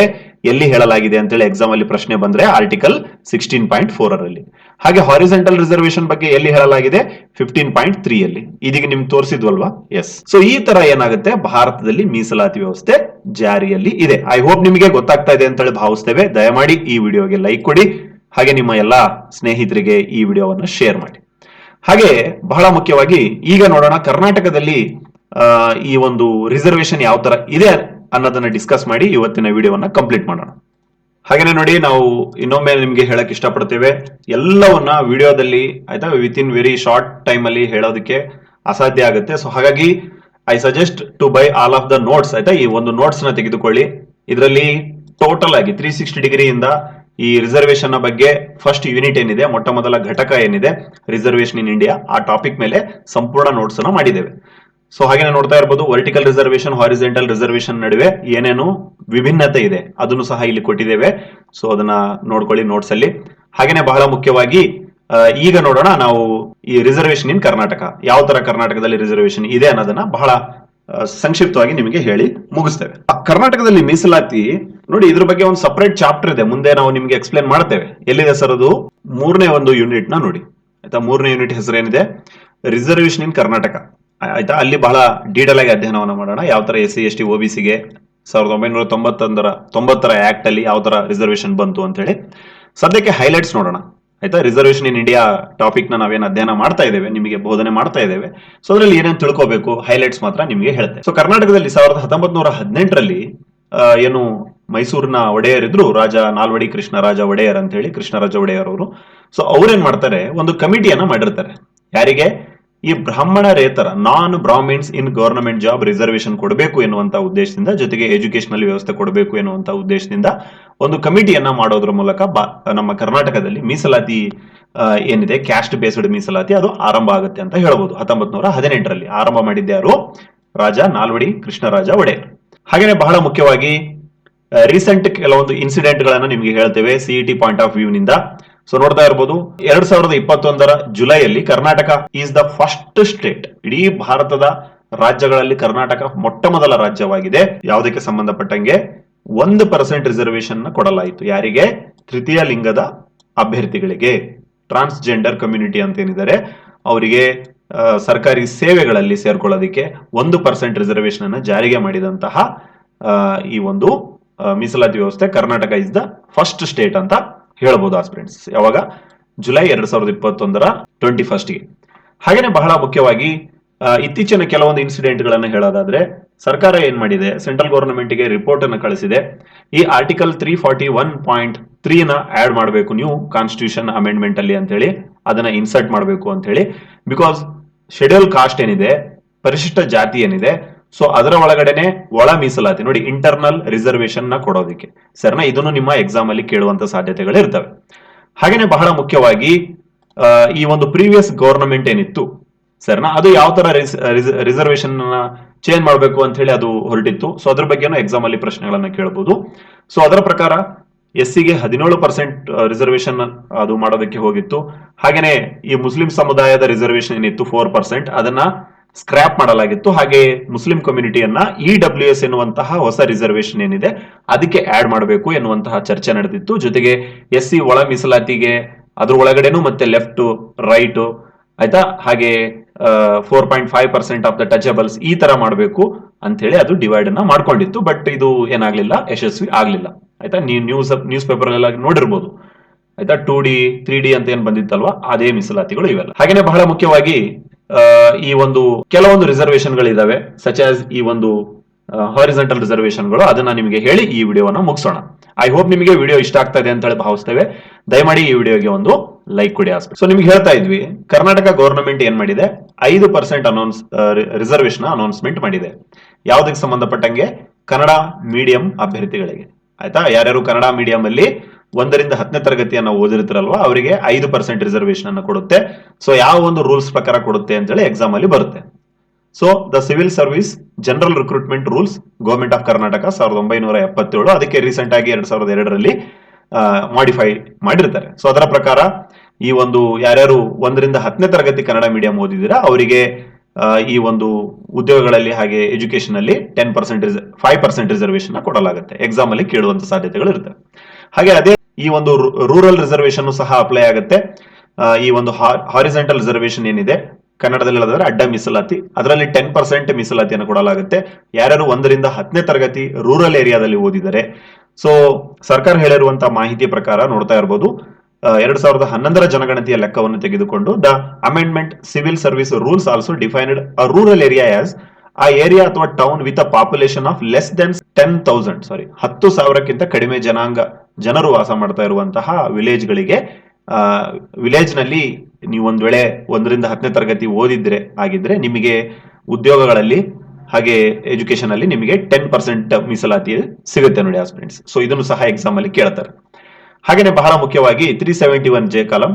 ಎಲ್ಲಿ ಹೇಳಲಾಗಿದೆ ಅಂತೇಳಿ ಎಕ್ಸಾಮ್ ಅಲ್ಲಿ ಪ್ರಶ್ನೆ ಬಂದ್ರೆ ಆರ್ಟಿಕಲ್ ಸಿಕ್ಸ್ಟೀನ್ ಪಾಯಿಂಟ್ ಫೋರ್ ಅಲ್ಲಿ ಹಾಗೆ ಹಾರಿಸೆಂಟಲ್ ರಿಸರ್ವೇಶನ್ ಬಗ್ಗೆ ಎಲ್ಲಿ ಹೇಳಲಾಗಿದೆ? ಫಿಫ್ಟೀನ್ ಪಾಯಿಂಟ್ ತ್ರೀ ಅಲ್ಲಿ. ಇದೀಗ ನಿಮ್ಗೆ ತೋರಿಸಿದ್ವಲ್ವಾ? ಎಸ್ ಸೊ ಈ ತರ ಏನಾಗುತ್ತೆ? ಭಾರತದಲ್ಲಿ ಮೀಸಲಾತಿ ವ್ಯವಸ್ಥೆ ಜಾರಿಯಲ್ಲಿ ಇದೆ. ಐ ಹೋಪ್ ನಿಮಗೆ ಗೊತ್ತಾಗ್ತಾ ಇದೆ ಅಂತ ಹೇಳಿ ಭಾವಿಸ್ತೇವೆ. ದಯಮಾಡಿ ಈ ವಿಡಿಯೋಗೆ ಲೈಕ್ ಕೊಡಿ. ಹಾಗೆ ನಿಮ್ಮ ಎಲ್ಲಾ ಸ್ನೇಹಿತರಿಗೆ ಈ ವಿಡಿಯೋವನ್ನು ಶೇರ್ ಮಾಡಿ. ಹಾಗೆ ಬಹಳ ಮುಖ್ಯವಾಗಿ ಈಗ ನೋಡೋಣ, ಕರ್ನಾಟಕದಲ್ಲಿ ಈ ಒಂದು ರಿಸರ್ವೇಶನ್ ಯಾವ ತರ ಇದೆ ಅನ್ನೋದನ್ನ ಡಿಸ್ಕಸ್ ಮಾಡಿ ಇವತ್ತಿನ ವಿಡಿಯೋವನ್ನ ಕಂಪ್ಲೀಟ್ ಮಾಡೋಣ. ಹಾಗೇನೆ ನೋಡಿ, ನಾವು ಇನ್ನೊಮ್ಮೆ ನಿಮ್ಗೆ ಹೇಳಕ್ ಇಷ್ಟಪಡ್ತೇವೆ. ಎಲ್ಲವನ್ನ ವಿಡಿಯೋದಲ್ಲಿ ಆಯ್ತಾ with in very short time ಅಲ್ಲಿ ಹೇಳೋದಕ್ಕೆ ಅಸಾಧ್ಯ ಆಗುತ್ತೆ. ಸೊ ಹಾಗಾಗಿ I suggest to buy all of the notes ಆಯ್ತಾ, ಈ ಒಂದು ನೋಟ್ಸ್ನ ತೆಗೆದುಕೊಳ್ಳಿ. ಇದರಲ್ಲಿ ಟೋಟಲ್ ಆಗಿ ತ್ರೀ ಸಿಕ್ಸ್ಟಿ ಡಿಗ್ರಿಯಿಂದ ಈ ರಿಸರ್ವೇಶನ್ ಬಗ್ಗೆ ಫಸ್ಟ್ ಯೂನಿಟ್ ಏನಿದೆ, ಮೊಟ್ಟ ಮೊದಲ ಘಟಕ ಏನಿದೆ ರಿಸರ್ವೇಶನ್ ಇನ್ ಇಂಡಿಯಾ ಆ ಟಾಪಿಕ್ ಮೇಲೆ ಸಂಪೂರ್ಣ ನೋಟ್ಸ್ ಅನ್ನು ಮಾಡಿದ್ದೇವೆ. ಸೊ ಹಾಗೆ ನೋಡ್ತಾ ಇರ್ಬೋದು ವರ್ಟಿಕಲ್ ರಿಸರ್ವೇಶನ್ ಹಾರಿಸೆಂಟಲ್ ರಿಸರ್ವೇಶನ್ ನಡುವೆ ಏನೇನು ವಿಭಿನ್ನತೆ ಇದೆ, ಅದನ್ನು ಸಹ ಇಲ್ಲಿ ಕೊಟ್ಟಿದ್ದೇವೆ. ಸೊ ಅದನ್ನ ನೋಡ್ಕೊಳ್ಳಿ ನೋಟ್ಸ್ ಅಲ್ಲಿ. ಹಾಗೇನೆ ಬಹಳ ಮುಖ್ಯವಾಗಿ ಈಗ ನೋಡೋಣ ನಾವು ಈ ರಿಸರ್ವೇಶನ್ ಇನ್ ಕರ್ನಾಟಕ. ಯಾವ ತರ ಕರ್ನಾಟಕದಲ್ಲಿ ರಿಸರ್ವೇಶನ್ ಇದೆ ಅನ್ನೋದನ್ನ ಬಹಳ ಸಂಕ್ಷಿಪ್ತವಾಗಿ ನಿಮಗೆ ಹೇಳಿ ಮುಗಿಸ್ತೇವೆ. ಕರ್ನಾಟಕದಲ್ಲಿ ಮೀಸಲಾತಿ, ನೋಡಿ ಇದ್ರ ಬಗ್ಗೆ ಒಂದು ಸಪರೇಟ್ ಚಾಪ್ಟರ್ ಇದೆ, ಮುಂದೆ ನಾವು ನಿಮ್ಗೆ ಎಕ್ಸ್ಪ್ಲೇನ್ ಮಾಡ್ತೇವೆ. ಎಲ್ಲಿದೆ ಸರ್ ಅದು? ಮೂರನೇ ಒಂದು ಯೂನಿಟ್ನ ನೋಡಿ. ಆಯ್ತಾ? ಮೂರನೇ ಯೂನಿಟ್ ಹೆಸರು ಏನಿದೆ ರಿಸರ್ವೇಶನ್ ಇನ್ ಕರ್ನಾಟಕ. ಆಯ್ತಾ? ಅಲ್ಲಿ ಬಹಳ ಡೀಟೇಲ್ ಆಗಿ ಅಧ್ಯಯನವನ್ನು ಮಾಡೋಣ. ಯಾವ ತರ ಎಸ್ ಸಿ ಎಸ್ ಟಿ ಒಬಿಸಿಗೆ ಸಾವಿರದ ಒಂಬೈನೂರ ತೊಂಬತ್ತೊಂದರ, ತೊಂಬತ್ತರ ಆಕ್ಟ್ ಅಲ್ಲಿ ಯಾವ ತರ ರಿಸರ್ವೇಶನ್ ಬಂತು ಅಂತ ಹೇಳಿ ಸದ್ಯಕ್ಕೆ ಹೈಲೈಟ್ಸ್ ನೋಡೋಣ. ಆಯ್ತಾ? ರಿಸರ್ವೇಶನ್ ಇನ್ ಇಂಡಿಯಾ ಟಾಪಿಕ್ನ ನಾವೇನು ಅಧ್ಯಯನ ಮಾಡ್ತಾ ಇದ್ದೇವೆ, ನಿಮಗೆ ಬೋಧನೆ ಮಾಡ್ತಾ ಇದ್ದೇವೆ. ಸೊ ಅದರಲ್ಲಿ ಏನೇನು ತಿಳ್ಕೋಬೇಕು ಹೈಲೈಟ್ಸ್ ಮಾತ್ರ ನಿಮಗೆ ಹೇಳ್ತೇವೆ ಸೊ ಕರ್ನಾಟಕದಲ್ಲಿ ಸಾವಿರದ ಹತ್ತೊಂಬತ್ ನೂರ ಹದಿನೆಂಟರಲ್ಲಿ ಏನು ಮೈಸೂರಿನ ಒಡೆಯರ್ ಇದ್ರು ರಾಜ ನಾಲ್ವಡಿ ಕೃಷ್ಣರಾಜ ಒಡೆಯರ್ ಅಂತ ಹೇಳಿ ಕೃಷ್ಣರಾಜ ಒಡೆಯರ್ ಅವರು ಸೊ ಅವ್ರೇನ್ ಮಾಡ್ತಾರೆ? ಒಂದು ಕಮಿಟಿಯನ್ನ ಮಾಡಿರ್ತಾರೆ. ಯಾರಿಗೆ? ಈ ಬ್ರಾಹ್ಮಣರೇತರ non Brahmins in government job reservation ಕೊಡಬೇಕು ಎನ್ನುವಂತ ಉದ್ದೇಶದಿಂದ, ಜೊತೆಗೆ ಎಜುಕೇಶನಲ್ ವ್ಯವಸ್ಥೆ ಕೊಡಬೇಕು ಎನ್ನುವಂತ ಉದ್ದೇಶದಿಂದ ಒಂದು ಕಮಿಟಿಯನ್ನ ಮಾಡೋದ್ರ ಮೂಲಕ ನಮ್ಮ ಕರ್ನಾಟಕದಲ್ಲಿ ಮೀಸಲಾತಿ ಏನಿದೆ ಕ್ಯಾಸ್ಟ್ ಬೇಸ್ಡ್ ಮೀಸಲಾತಿ ಅದು ಆರಂಭ ಆಗುತ್ತೆ ಅಂತ ಹೇಳ್ಬೋದು. ಹತ್ತೊಂಬತ್ ನೂರ ಹದಿನೆಂಟರಲ್ಲಿ ಆರಂಭ ಮಾಡಿದ್ದೆ ಯಾರು? ರಾಜ ನಾಲ್ವಡಿ ಕೃಷ್ಣರಾಜ ಒಡೆಯರ್ ಹಾಗೇನೆ ಬಹಳ ಮುಖ್ಯವಾಗಿ ರೀಸೆಂಟ್ ಕೆಲವೊಂದು ಇನ್ಸಿಡೆಂಟ್ ಗಳನ್ನ ನಿಮಗೆ ಹೇಳ್ತೇವೆ ಸಿಇಟಿ ಪಾಯಿಂಟ್ ಆಫ್ ವ್ಯೂ ನಿಂದ. ಸೊ ನೋಡ್ತಾ ಇರ್ಬೋದು, ಎರಡ್ ಸಾವಿರದ ಇಪ್ಪತ್ತೊಂದರ ಜುಲೈಯಲ್ಲಿ Karnataka is the first state ಇಡೀ ಭಾರತದ ರಾಜ್ಯಗಳಲ್ಲಿ ಕರ್ನಾಟಕ ಮೊಟ್ಟ ಮೊದಲ ರಾಜ್ಯವಾಗಿದೆ. ಯಾವುದಕ್ಕೆ ಸಂಬಂಧಪಟ್ಟಂಗೆ ಒಂದು ಪರ್ಸೆಂಟ್ ರಿಸರ್ವೇಶನ್ ಕೊಡಲಾಯಿತು. ಯಾರಿಗೆ? ತೃತೀಯ ಲಿಂಗದ ಅಭ್ಯರ್ಥಿಗಳಿಗೆ. ಟ್ರಾನ್ಸ್ಜೆಂಡರ್ ಕಮ್ಯುನಿಟಿ ಅಂತ ಏನಿದ್ದಾರೆ ಅವರಿಗೆ ಸರ್ಕಾರಿ ಸೇವೆಗಳಲ್ಲಿ ಸೇರ್ಕೊಳ್ಳೋದಿಕ್ಕೆ ಒಂದು ಪರ್ಸೆಂಟ್ ರಿಸರ್ವೇಶನ್ ಅನ್ನ ಜಾರಿಗೆ ಮಾಡಿದಂತಹ ಈ ಒಂದು ಮೀಸಲಾತಿ ವ್ಯವಸ್ಥೆ Karnataka is the first state ಅಂತ ಹೇಳ್ಬೋದು ಆಸ್ಪಿರೆಂಟ್ಸ್ ಯಾವಾಗ? ಜುಲೈ ಎರಡ್ ಸಾವಿರದ ಇಪ್ಪತ್ತೊಂದರ ಟ್ವೆಂಟಿ ಫಸ್ಟ್ಗೆ ಹಾಗೇನೆ ಬಹಳ ಮುಖ್ಯವಾಗಿ ಇತ್ತೀಚಿನ ಕೆಲವೊಂದು ಇನ್ಸಿಡೆಂಟ್ಗಳನ್ನು ಹೇಳೋದಾದ್ರೆ, ಸರ್ಕಾರ ಏನ್ ಮಾಡಿದೆ? ಸೆಂಟ್ರಲ್ ಗವರ್ನಮೆಂಟ್ಗೆ ರಿಪೋರ್ಟ್ ಅನ್ನು ಕಳಿಸಿದೆ. ಈ article three forty one point three ನ ಆಡ್ ಮಾಡಬೇಕು ನೀವು ಕಾನ್ಸ್ಟಿಟ್ಯೂಷನ್ ಅಮೆಂಡ್ಮೆಂಟ್ ಅಲ್ಲಿ ಅಂತ ಹೇಳಿ ಅದನ್ನ ಇನ್ಸರ್ಟ್ ಮಾಡಬೇಕು ಅಂತ ಹೇಳಿ ಬಿಕಾಸ್ ಶೆಡ್ಯೂಲ್ ಕಾಸ್ಟ್ ಏನಿದೆ, ಪರಿಶಿಷ್ಟ ಜಾತಿ ಏನಿದೆ ಸೊ ಅದರ ಒಳಗಡೆನೆ ಒಳ ಮೀಸಲಾತಿ, ನೋಡಿ ಇಂಟರ್ನಲ್ ರಿಸರ್ವೇಶನ್ನ ಕೊಡೋದಿಕ್ಕೆ. ಸರ್ನ ಇದನ್ನು ನಿಮ್ಮ ಎಕ್ಸಾಮ್ ಅಲ್ಲಿ ಕೇಳುವಂತ ಸಾಧ್ಯತೆಗಳು ಇರ್ತವೆ ಹಾಗೇನೆ ಬಹಳ ಮುಖ್ಯವಾಗಿ ಈ ಒಂದು ಪ್ರೀವಿಯಸ್ ಗವರ್ನಮೆಂಟ್ ಏನಿತ್ತು, ಸರಿನಾ ಅದು ಯಾವ ತರ ರಿಸರ್ವೇಶನ್ ಚೇಂಜ್ ಮಾಡಬೇಕು ಅಂತ ಹೇಳಿ ಅದು ಹೊರಟಿತ್ತು. ಸೊ ಅದ್ರ ಬಗ್ಗೆನೂ ಎಕ್ಸಾಮ್ ಅಲ್ಲಿ ಪ್ರಶ್ನೆಗಳನ್ನ ಕೇಳಬಹುದು ಸೊ ಅದರ ಪ್ರಕಾರ ಎಸ್ ಸಿಗೆ ಹದಿನೇಳು ಪರ್ಸೆಂಟ್ ರಿಸರ್ವೇಶನ್ ಅದು ಮಾಡೋದಕ್ಕೆ ಹೋಗಿತ್ತು. ಹಾಗೇನೆ ಈ ಮುಸ್ಲಿಂ ಸಮುದಾಯದ ರಿಸರ್ವೇಶನ್ ಏನಿತ್ತು ಫೋರ್ ಪರ್ಸೆಂಟ್ ಅದನ್ನ ಸ್ಕ್ರಾಪ್ ಮಾಡಲಾಗಿತ್ತು. ಹಾಗೆ ಮುಸ್ಲಿಂ ಕಮ್ಯುನಿಟಿಯನ್ನ ಇ ಡಬ್ಲ್ಯೂ ಎಸ್ ಎನ್ನುವಂತಹ ಹೊಸ ರಿಸರ್ವೇಶನ್ ಏನಿದೆ, ಅದಕ್ಕೆ ಆಡ್ ಮಾಡಬೇಕು ಎನ್ನುವಂತಹ ಚರ್ಚೆ ನಡೆದಿತ್ತು. ಜೊತೆಗೆ ಎಸ್ ಸಿ ಒಳ ಮೀಸಲಾತಿಗೆ, ಅದ್ರ ಒಳಗಡೆನೂ ಮತ್ತೆ ಲೆಫ್ಟ್ ರೈಟ್ ಆಯ್ತಾ? ಹಾಗೆ four point five percent of the touchables ಈ ತರ ಮಾಡಬೇಕು ಅಂತ ಹೇಳಿ ಅದು ಡಿವೈಡ್ ಅನ್ನ ಮಾಡ್ಕೊಂಡಿತ್ತು. ಬಟ್ ಇದು ಏನಾಗ್ಲಿಲ್ಲ, ಯಶಸ್ವಿ ಆಗ್ಲಿಲ್ಲ. ಆಯ್ತಾ? ನೀವು ನ್ಯೂಸ್ ನ್ಯೂಸ್ ಪೇಪರ್ ಎಲ್ಲ ನೋಡಿರ್ಬೋದು. ಆಯ್ತಾ? ಟೂ ಡಿ ತ್ರೀ ಡಿ ಅಂತ ಏನ್ ಬಂದಿತ್ತಲ್ವಾ? ಅದೇ ಮೀಸಲಾತಿಗಳು ಇವೆಲ್ಲ. ಹಾಗೇನೆ ಬಹಳ ಮುಖ್ಯವಾಗಿ ಈ ಒಂದು ಕೆಲವೊಂದು ಇದಾವೆ ಸಚ್ ಆಸ್ ಈ ಒಂದು ಹಾರಿಸೆಂಟಲ್ ರಿಸರ್ವೇಶನ್ಗಳು ಅದನ್ನ ನಿಮಗೆ ಹೇಳಿ ಈ ವಿಡಿಯೋವನ್ನ ಮುಗಿಸೋಣ. ಐ ಹೋಪ್ ನಿಮಗೆ ವಿಡಿಯೋ ಇಷ್ಟ ಆಗ್ತಾ ಇದೆ ಅಂತ ಹೇಳಿ ಭಾವಿಸ್ತೇವೆ. ದಯಮಾಡಿ ಈ ವಿಡಿಯೋಗೆ ಒಂದು ಲೈಕ್ ಕೊಡಿ ಆಸ್ಪೆಕ್ಟ್ ಸೊ ನಿಮ್ಗೆ ಹೇಳ್ತಾ ಇದ್ವಿ, ಕರ್ನಾಟಕ ಗವರ್ನಮೆಂಟ್ ಏನ್ ಮಾಡಿದೆ? ಐದು ಪರ್ಸೆಂಟ್ ಅನೌನ್ಸ್ ರಿಸರ್ವೇಶನ್ ಅನೌನ್ಸ್ಮೆಂಟ್ ಮಾಡಿದೆ. ಯಾವುದಕ್ಕೆ ಸಂಬಂಧಪಟ್ಟಂಗೆ? ಕನ್ನಡ ಮೀಡಿಯಂ ಅಭ್ಯರ್ಥಿಗಳಿಗೆ. ಆಯ್ತಾ? ಯಾರ್ಯಾರು ಕನ್ನಡ ಮೀಡಿಯಂ ಅಲ್ಲಿ ಒಂದರಿಂದ ಹತ್ತನೇ ತರಗತಿಯನ್ನು ಓದಿರ್ತಾರಲ್ವಾ, ಅವರಿಗೆ ಐದು ಪರ್ಸೆಂಟ್ ರಿಸರ್ವೇಶನ್ ಅನ್ನು ಕೊಡುತ್ತೆ. ಸೊ ಯಾವ ಒಂದು ರೂಲ್ಸ್ ಪ್ರಕಾರ ಕೊಡುತ್ತೆ ಅಂತ ಹೇಳಿ ಎಕ್ಸಾಮ್ ಅಲ್ಲಿ ಬರುತ್ತೆ. So the civil service general recruitment rules government of Karnataka ಸಾವಿರದ ಒಂಬೈನೂರ ಎಪ್ಪತ್ತೇಳು, ಅದಕ್ಕೆ ರೀಸೆಂಟ್ ಆಗಿ ಎರಡ್ ಸಾವಿರದ ಎರಡರಲ್ಲಿ ಮಾಡಿಫೈ ಮಾಡಿರ್ತಾರೆ. ಸೊ ಅದರ ಪ್ರಕಾರ ಈ ಒಂದು ಯಾರ್ಯಾರು ಒಂದರಿಂದ ಹತ್ತನೇ ತರಗತಿ ಕನ್ನಡ ಮೀಡಿಯಂ ಓದಿದಿರಾ ಅವರಿಗೆ ಈ ಒಂದು ಉದ್ಯೋಗಗಳಲ್ಲಿ ಹಾಗೆ ಎಜುಕೇಶನ್ ಅಲ್ಲಿ ten percent five percent reservation ಕೊಡಲಾಗುತ್ತೆ. Exam ಅಲ್ಲಿ ಕೇಳುವಂತ ಸಾಧ್ಯತೆಗಳು ಇರುತ್ತೆ ಹಾಗೆ ಅದೇ ಈ ಒಂದು ರೂರಲ್ ರಿಸರ್ವೇಶನ್ ಸಹ ಅಪ್ಲೈ ಆಗುತ್ತೆ. ಈ ಒಂದು ಹಾರಿಸೆಂಟಲ್ ರಿಸರ್ವೇಶನ್ ಏನಿದೆ? ಕನ್ನಡದಲ್ಲಿ ಹೇಳಿದ್ರೆ ಅಡ್ಡ ಮೀಸಲಾತಿ. ಅದರಲ್ಲಿ ಟೆನ್ ಪರ್ಸೆಂಟ್ ಮೀಸಲಾತಿಯನ್ನು ಕೊಡಲಾಗುತ್ತೆ. ಯಾರ್ಯಾರು ಒಂದರಿಂದ ಹತ್ತನೇ ತರಗತಿ ರೂರಲ್ ಏರಿಯಾದಲ್ಲಿ ಓದಿದರೆ. ಸೊ ಸರ್ಕಾರ ಹೇಳಿರುವಂತಹ ಮಾಹಿತಿ ಪ್ರಕಾರ ನೋಡ್ತಾ ಇರಬಹುದು ಎರಡ್ ಸಾವಿರದ ಹನ್ನೊಂದರ ಜನಗಣತಿಯ ಲೆಕ್ಕವನ್ನು ತೆಗೆದುಕೊಂಡು the amendment civil service rules also defined a rural area as a area ಅಥವಾ town with a population of less than ten thousand sorry ಹತ್ತು ಸಾವಿರಕ್ಕಿಂತ ಕಡಿಮೆ ಜನಾಂಗ ಜನರು ವಾಸ ಮಾಡ್ತಾ ಇರುವಂತಹ ವಿಲೇಜ್ಗಳಿಗೆ ವಿಲೇಜ್ನಲ್ಲಿ ನೀವು ಒಂದ್ ವೇಳೆ ಒಂದರಿಂದ ಹತ್ತನೇ ತರಗತಿ ಓದಿದ್ರೆ ಆಗಿದ್ರೆ ನಿಮಗೆ ಉದ್ಯೋಗಗಳಲ್ಲಿ ಹಾಗೆ ಎಜುಕೇಶನ್ ಅಲ್ಲಿ ನಿಮಗೆ ಟೆನ್ ಪರ್ಸೆಂಟ್ ಮೀಸಲಾತಿ ಸಿಗುತ್ತೆ ನೋಡಿ ಸ್ಟೂಡೆಂಟ್ಸ್ ಸೊ ಇದನ್ನು ಸಹ ಎಕ್ಸಾಮ್ ಅಲ್ಲಿ ಕೇಳ್ತಾರೆ. ಹಾಗೇನೆ ಬಹಳ ಮುಖ್ಯವಾಗಿ three seventy one J column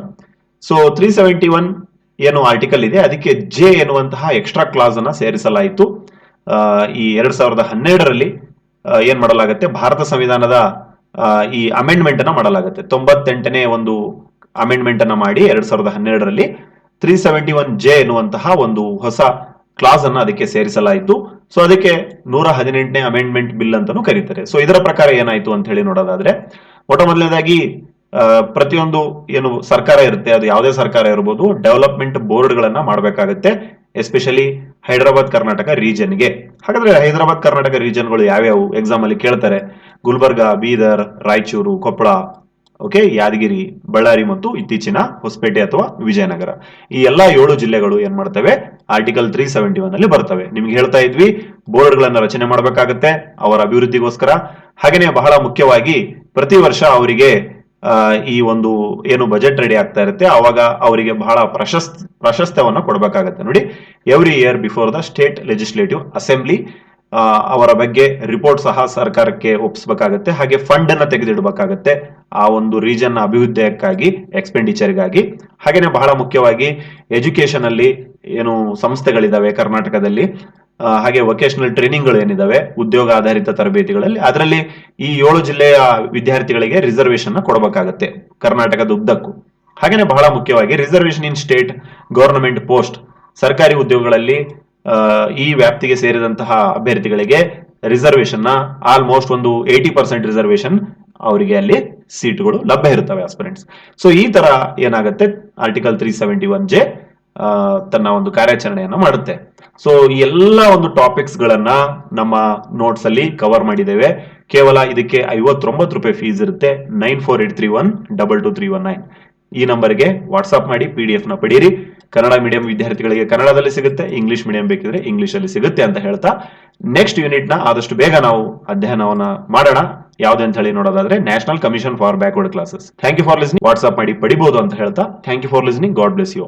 so three seventy one ಏನು ಆರ್ಟಿಕಲ್ ಇದೆ. ಅದಕ್ಕೆ ಜೆ ಎನ್ನುವಂತಹ ಎಕ್ಸ್ಟ್ರಾ ಕ್ಲಾಸ್ ಅನ್ನ ಸೇರಿಸಲಾಯಿತು. ಈ ಎರಡ್ ಸಾವಿರದ ಹನ್ನೆರಡರಲ್ಲಿ ಏನ್ ಮಾಡಲಾಗುತ್ತೆ? ಭಾರತ ಸಂವಿಧಾನದ ಈ ಅಮೆಂಡ್ಮೆಂಟ್ ಅನ್ನ ಮಾಡಲಾಗುತ್ತೆ. ತೊಂಬತ್ತೆಂಟನೇ ಒಂದು ಅಮೆಂಡ್ಮೆಂಟ್ ಅನ್ನ ಮಾಡಿ ಎರಡ್ ಸಾವಿರದ ಹನ್ನೆರಡರಲ್ಲಿ ತ್ರೀ ಸೆವೆಂಟಿ ಒನ್ ಜೆ ಎನ್ನುವಂತಹ ಒಂದು ಹೊಸ ಕ್ಲಾಸ್ ಅನ್ನ ಅದಕ್ಕೆ ಸೇರಿಸಲಾಯಿತು. ಸೊ ಅದಕ್ಕೆ ನೂರ ಹದಿನೆಂಟನೇ ಅಮೆಂಡ್ಮೆಂಟ್ ಬಿಲ್ ಅಂತಾನು ಕರೀತಾರೆ. ಸೊ ಇದರ ಪ್ರಕಾರ ಏನಾಯ್ತು ಅಂತ ಹೇಳಿ ನೋಡೋದಾದ್ರೆ ಮೊಟ್ಟ ಮೊದಲನೇದಾಗಿ ಪ್ರತಿಯೊಂದು ಏನು ಸರ್ಕಾರ ಇರುತ್ತೆ, ಅದು ಯಾವುದೇ ಸರ್ಕಾರ ಇರಬಹುದು ಡೆವಲಪ್ಮೆಂಟ್ ಬೋರ್ಡ್ ಗಳನ್ನ ಮಾಡಬೇಕಾಗುತ್ತೆ. ಎಸ್ಪೆಷಲಿ ಹೈದರಾಬಾದ್ ಕರ್ನಾಟಕ ರೀಜನ್ಗೆ. ಹಾಗಾದ್ರೆ ಹೈದರಾಬಾದ್ ಕರ್ನಾಟಕ ರೀಜನ್ಗಳು ಯಾವ್ಯಾವು ಎಕ್ಸಾಮ್ ಅಲ್ಲಿ ಕೇಳ್ತಾರೆ? ಗುಲ್ಬರ್ಗ, ಬೀದರ್, ರಾಯಚೂರು ಕೊಪ್ಪಳ ಓಕೆ, ಯಾದಗಿರಿ, ಬಳ್ಳಾರಿ ಮತ್ತು ಇತ್ತೀಚಿನ ಹೊಸಪೇಟೆ ಅಥವಾ ವಿಜಯನಗರ. ಈ ಎಲ್ಲಾ ಏಳು ಜಿಲ್ಲೆಗಳು ಏನ್ ಮಾಡ್ತವೆ? ಆರ್ಟಿಕಲ್ ತ್ರೀ ಸೆವೆಂಟಿ ಒನ್ ಅಲ್ಲಿ ಬರ್ತವೆ. ನಿಮ್ಗೆ ಹೇಳ್ತಾ ಇದ್ವಿ ಬೋರ್ಡ್ ಗಳನ್ನ ರಚನೆ ಮಾಡಬೇಕಾಗತ್ತೆ, ಅವರ ಅಭಿವೃದ್ಧಿಗೋಸ್ಕರ. ಹಾಗೆಯೇ ಬಹಳ ಮುಖ್ಯವಾಗಿ ಪ್ರತಿ ವರ್ಷ ಅವರಿಗೆ ಈ ಒಂದು ಏನು ಬಜೆಟ್ ರೆಡಿ ಆಗ್ತಾ ಇರುತ್ತೆ, ಅವಾಗ ಅವರಿಗೆ ಬಹಳ ಪ್ರಶಸ್ತ, ಪ್ರಶಸ್ತ್ಯವನ್ನ ಕೊಡಬೇಕಾಗತ್ತೆ. ನೋಡಿ every year before the state legislative assembly ಅವರ ಬಗ್ಗೆ ರಿಪೋರ್ಟ್ ಸಹ ಸರ್ಕಾರಕ್ಕೆ ಒಪ್ಪಿಸಬೇಕಾಗತ್ತೆ ಹಾಗೆ ಫಂಡ್ ಅನ್ನ ತೆಗೆದಿಡಬೇಕಾಗತ್ತೆ. ಆ ಒಂದು ರೀಜನ್ ಅಭಿವೃದ್ಧಿಯಕ್ಕಾಗಿ ಎಕ್ಸ್ಪೆಂಡಿಚರ್ಗಾಗಿ ಹಾಗೇನೆ ಬಹಳ ಮುಖ್ಯವಾಗಿ ಎಜುಕೇಶನ್ ಅಲ್ಲಿ ಏನು ಸಂಸ್ಥೆಗಳಿದಾವೆ ಕರ್ನಾಟಕದಲ್ಲಿ ಹಾಗೆ ವೊಕೇಶನಲ್ ಟ್ರೈನಿಂಗ್ಗಳು ಏನಿದಾವೆ, ಉದ್ಯೋಗ ಆಧಾರಿತ ತರಬೇತಿಗಳಲ್ಲಿ, ಅದರಲ್ಲಿ ಈ ಏಳು ಜಿಲ್ಲೆಯ ವಿದ್ಯಾರ್ಥಿಗಳಿಗೆ ರಿಸರ್ವೇಶನ್ ಕೊಡಬೇಕಾಗತ್ತೆ, ಕರ್ನಾಟಕದ ಉದ್ದಕ್ಕೂ. ಹಾಗೇನೆ ಬಹಳ ಮುಖ್ಯವಾಗಿ reservation in state government post ಸರ್ಕಾರಿ ಉದ್ಯೋಗಗಳಲ್ಲಿ ಈ ವ್ಯಾಪ್ತಿಗೆ ಸೇರಿದಂತಹ ಅಭ್ಯರ್ಥಿಗಳಿಗೆ ರಿಸರ್ವೇಶನ್ನ ಆಲ್ಮೋಸ್ಟ್ ಒಂದು ಏಯ್ಟಿ ಪರ್ಸೆಂಟ್ ರಿಸರ್ವೇಶನ್ ಅವರಿಗೆ ಅಲ್ಲಿ ಸೀಟ್ಗಳು ಲಭ್ಯ ಇರುತ್ತವೆ ಆಸ್ಪಿರೆಂಟ್ಸ್ ಸೊ ಈ ತರ ಏನಾಗುತ್ತೆ? Article three seventy one J ತನ್ನ ಒಂದು ಕಾರ್ಯಾಚರಣೆಯನ್ನು ಮಾಡುತ್ತೆ. ಸೊ ಎಲ್ಲ ಒಂದು ಟಾಪಿಕ್ಸ್ ಗಳನ್ನ ನಮ್ಮ ನೋಟ್ಸ್ ಅಲ್ಲಿ ಕವರ್ ಮಾಡಿದ್ದೇವೆ. ಕೇವಲ ಇದಕ್ಕೆ ಐವತ್ತೊಂಬತ್ತು ರೂಪಾಯಿ ಫೀಸ್ ಇರುತ್ತೆ. Nine four eight three one double two three one nine. ಈ ನಂಬರ್ಗೆ ವಾಟ್ಸ್ಆಪ್ ಮಾಡಿ ಪಿ ಡಿ ಎಫ್ನ ಪಡೀರಿ ಕನ್ನಡ ಮೀಡಿಯಂ ವಿದ್ಯಾರ್ಥಿಗಳಿಗೆ ಕನ್ನಡದಲ್ಲಿ ಸಿಗುತ್ತೆ ಇಂಗ್ಲಿಷ್ ಮೀಡಿಯಂ ಬೇಕಿದ್ರೆ ಇಂಗ್ಲಿಷ್ ಅಲ್ಲಿ ಸಿಗುತ್ತೆ ಅಂತ ಹೇಳ್ತಾ. ನೆಕ್ಸ್ಟ್ ಯೂನಿಟ್ನ ಆದಷ್ಟು ಬೇಗ ನಾವು ಅಧ್ಯಯನವನ್ನ ಮಾಡೋಣ. ಯಾವ್ದು ಅಂತ ಹೇಳಿ ನೋಡೋದಾದ್ರೆ national commission for backward classes thank you for listening WhatsApp ಮಾಡಿ ಪಡಿಬಹುದು ಅಂತ ಹೇಳ್ತಾ. Thank you for listening God bless you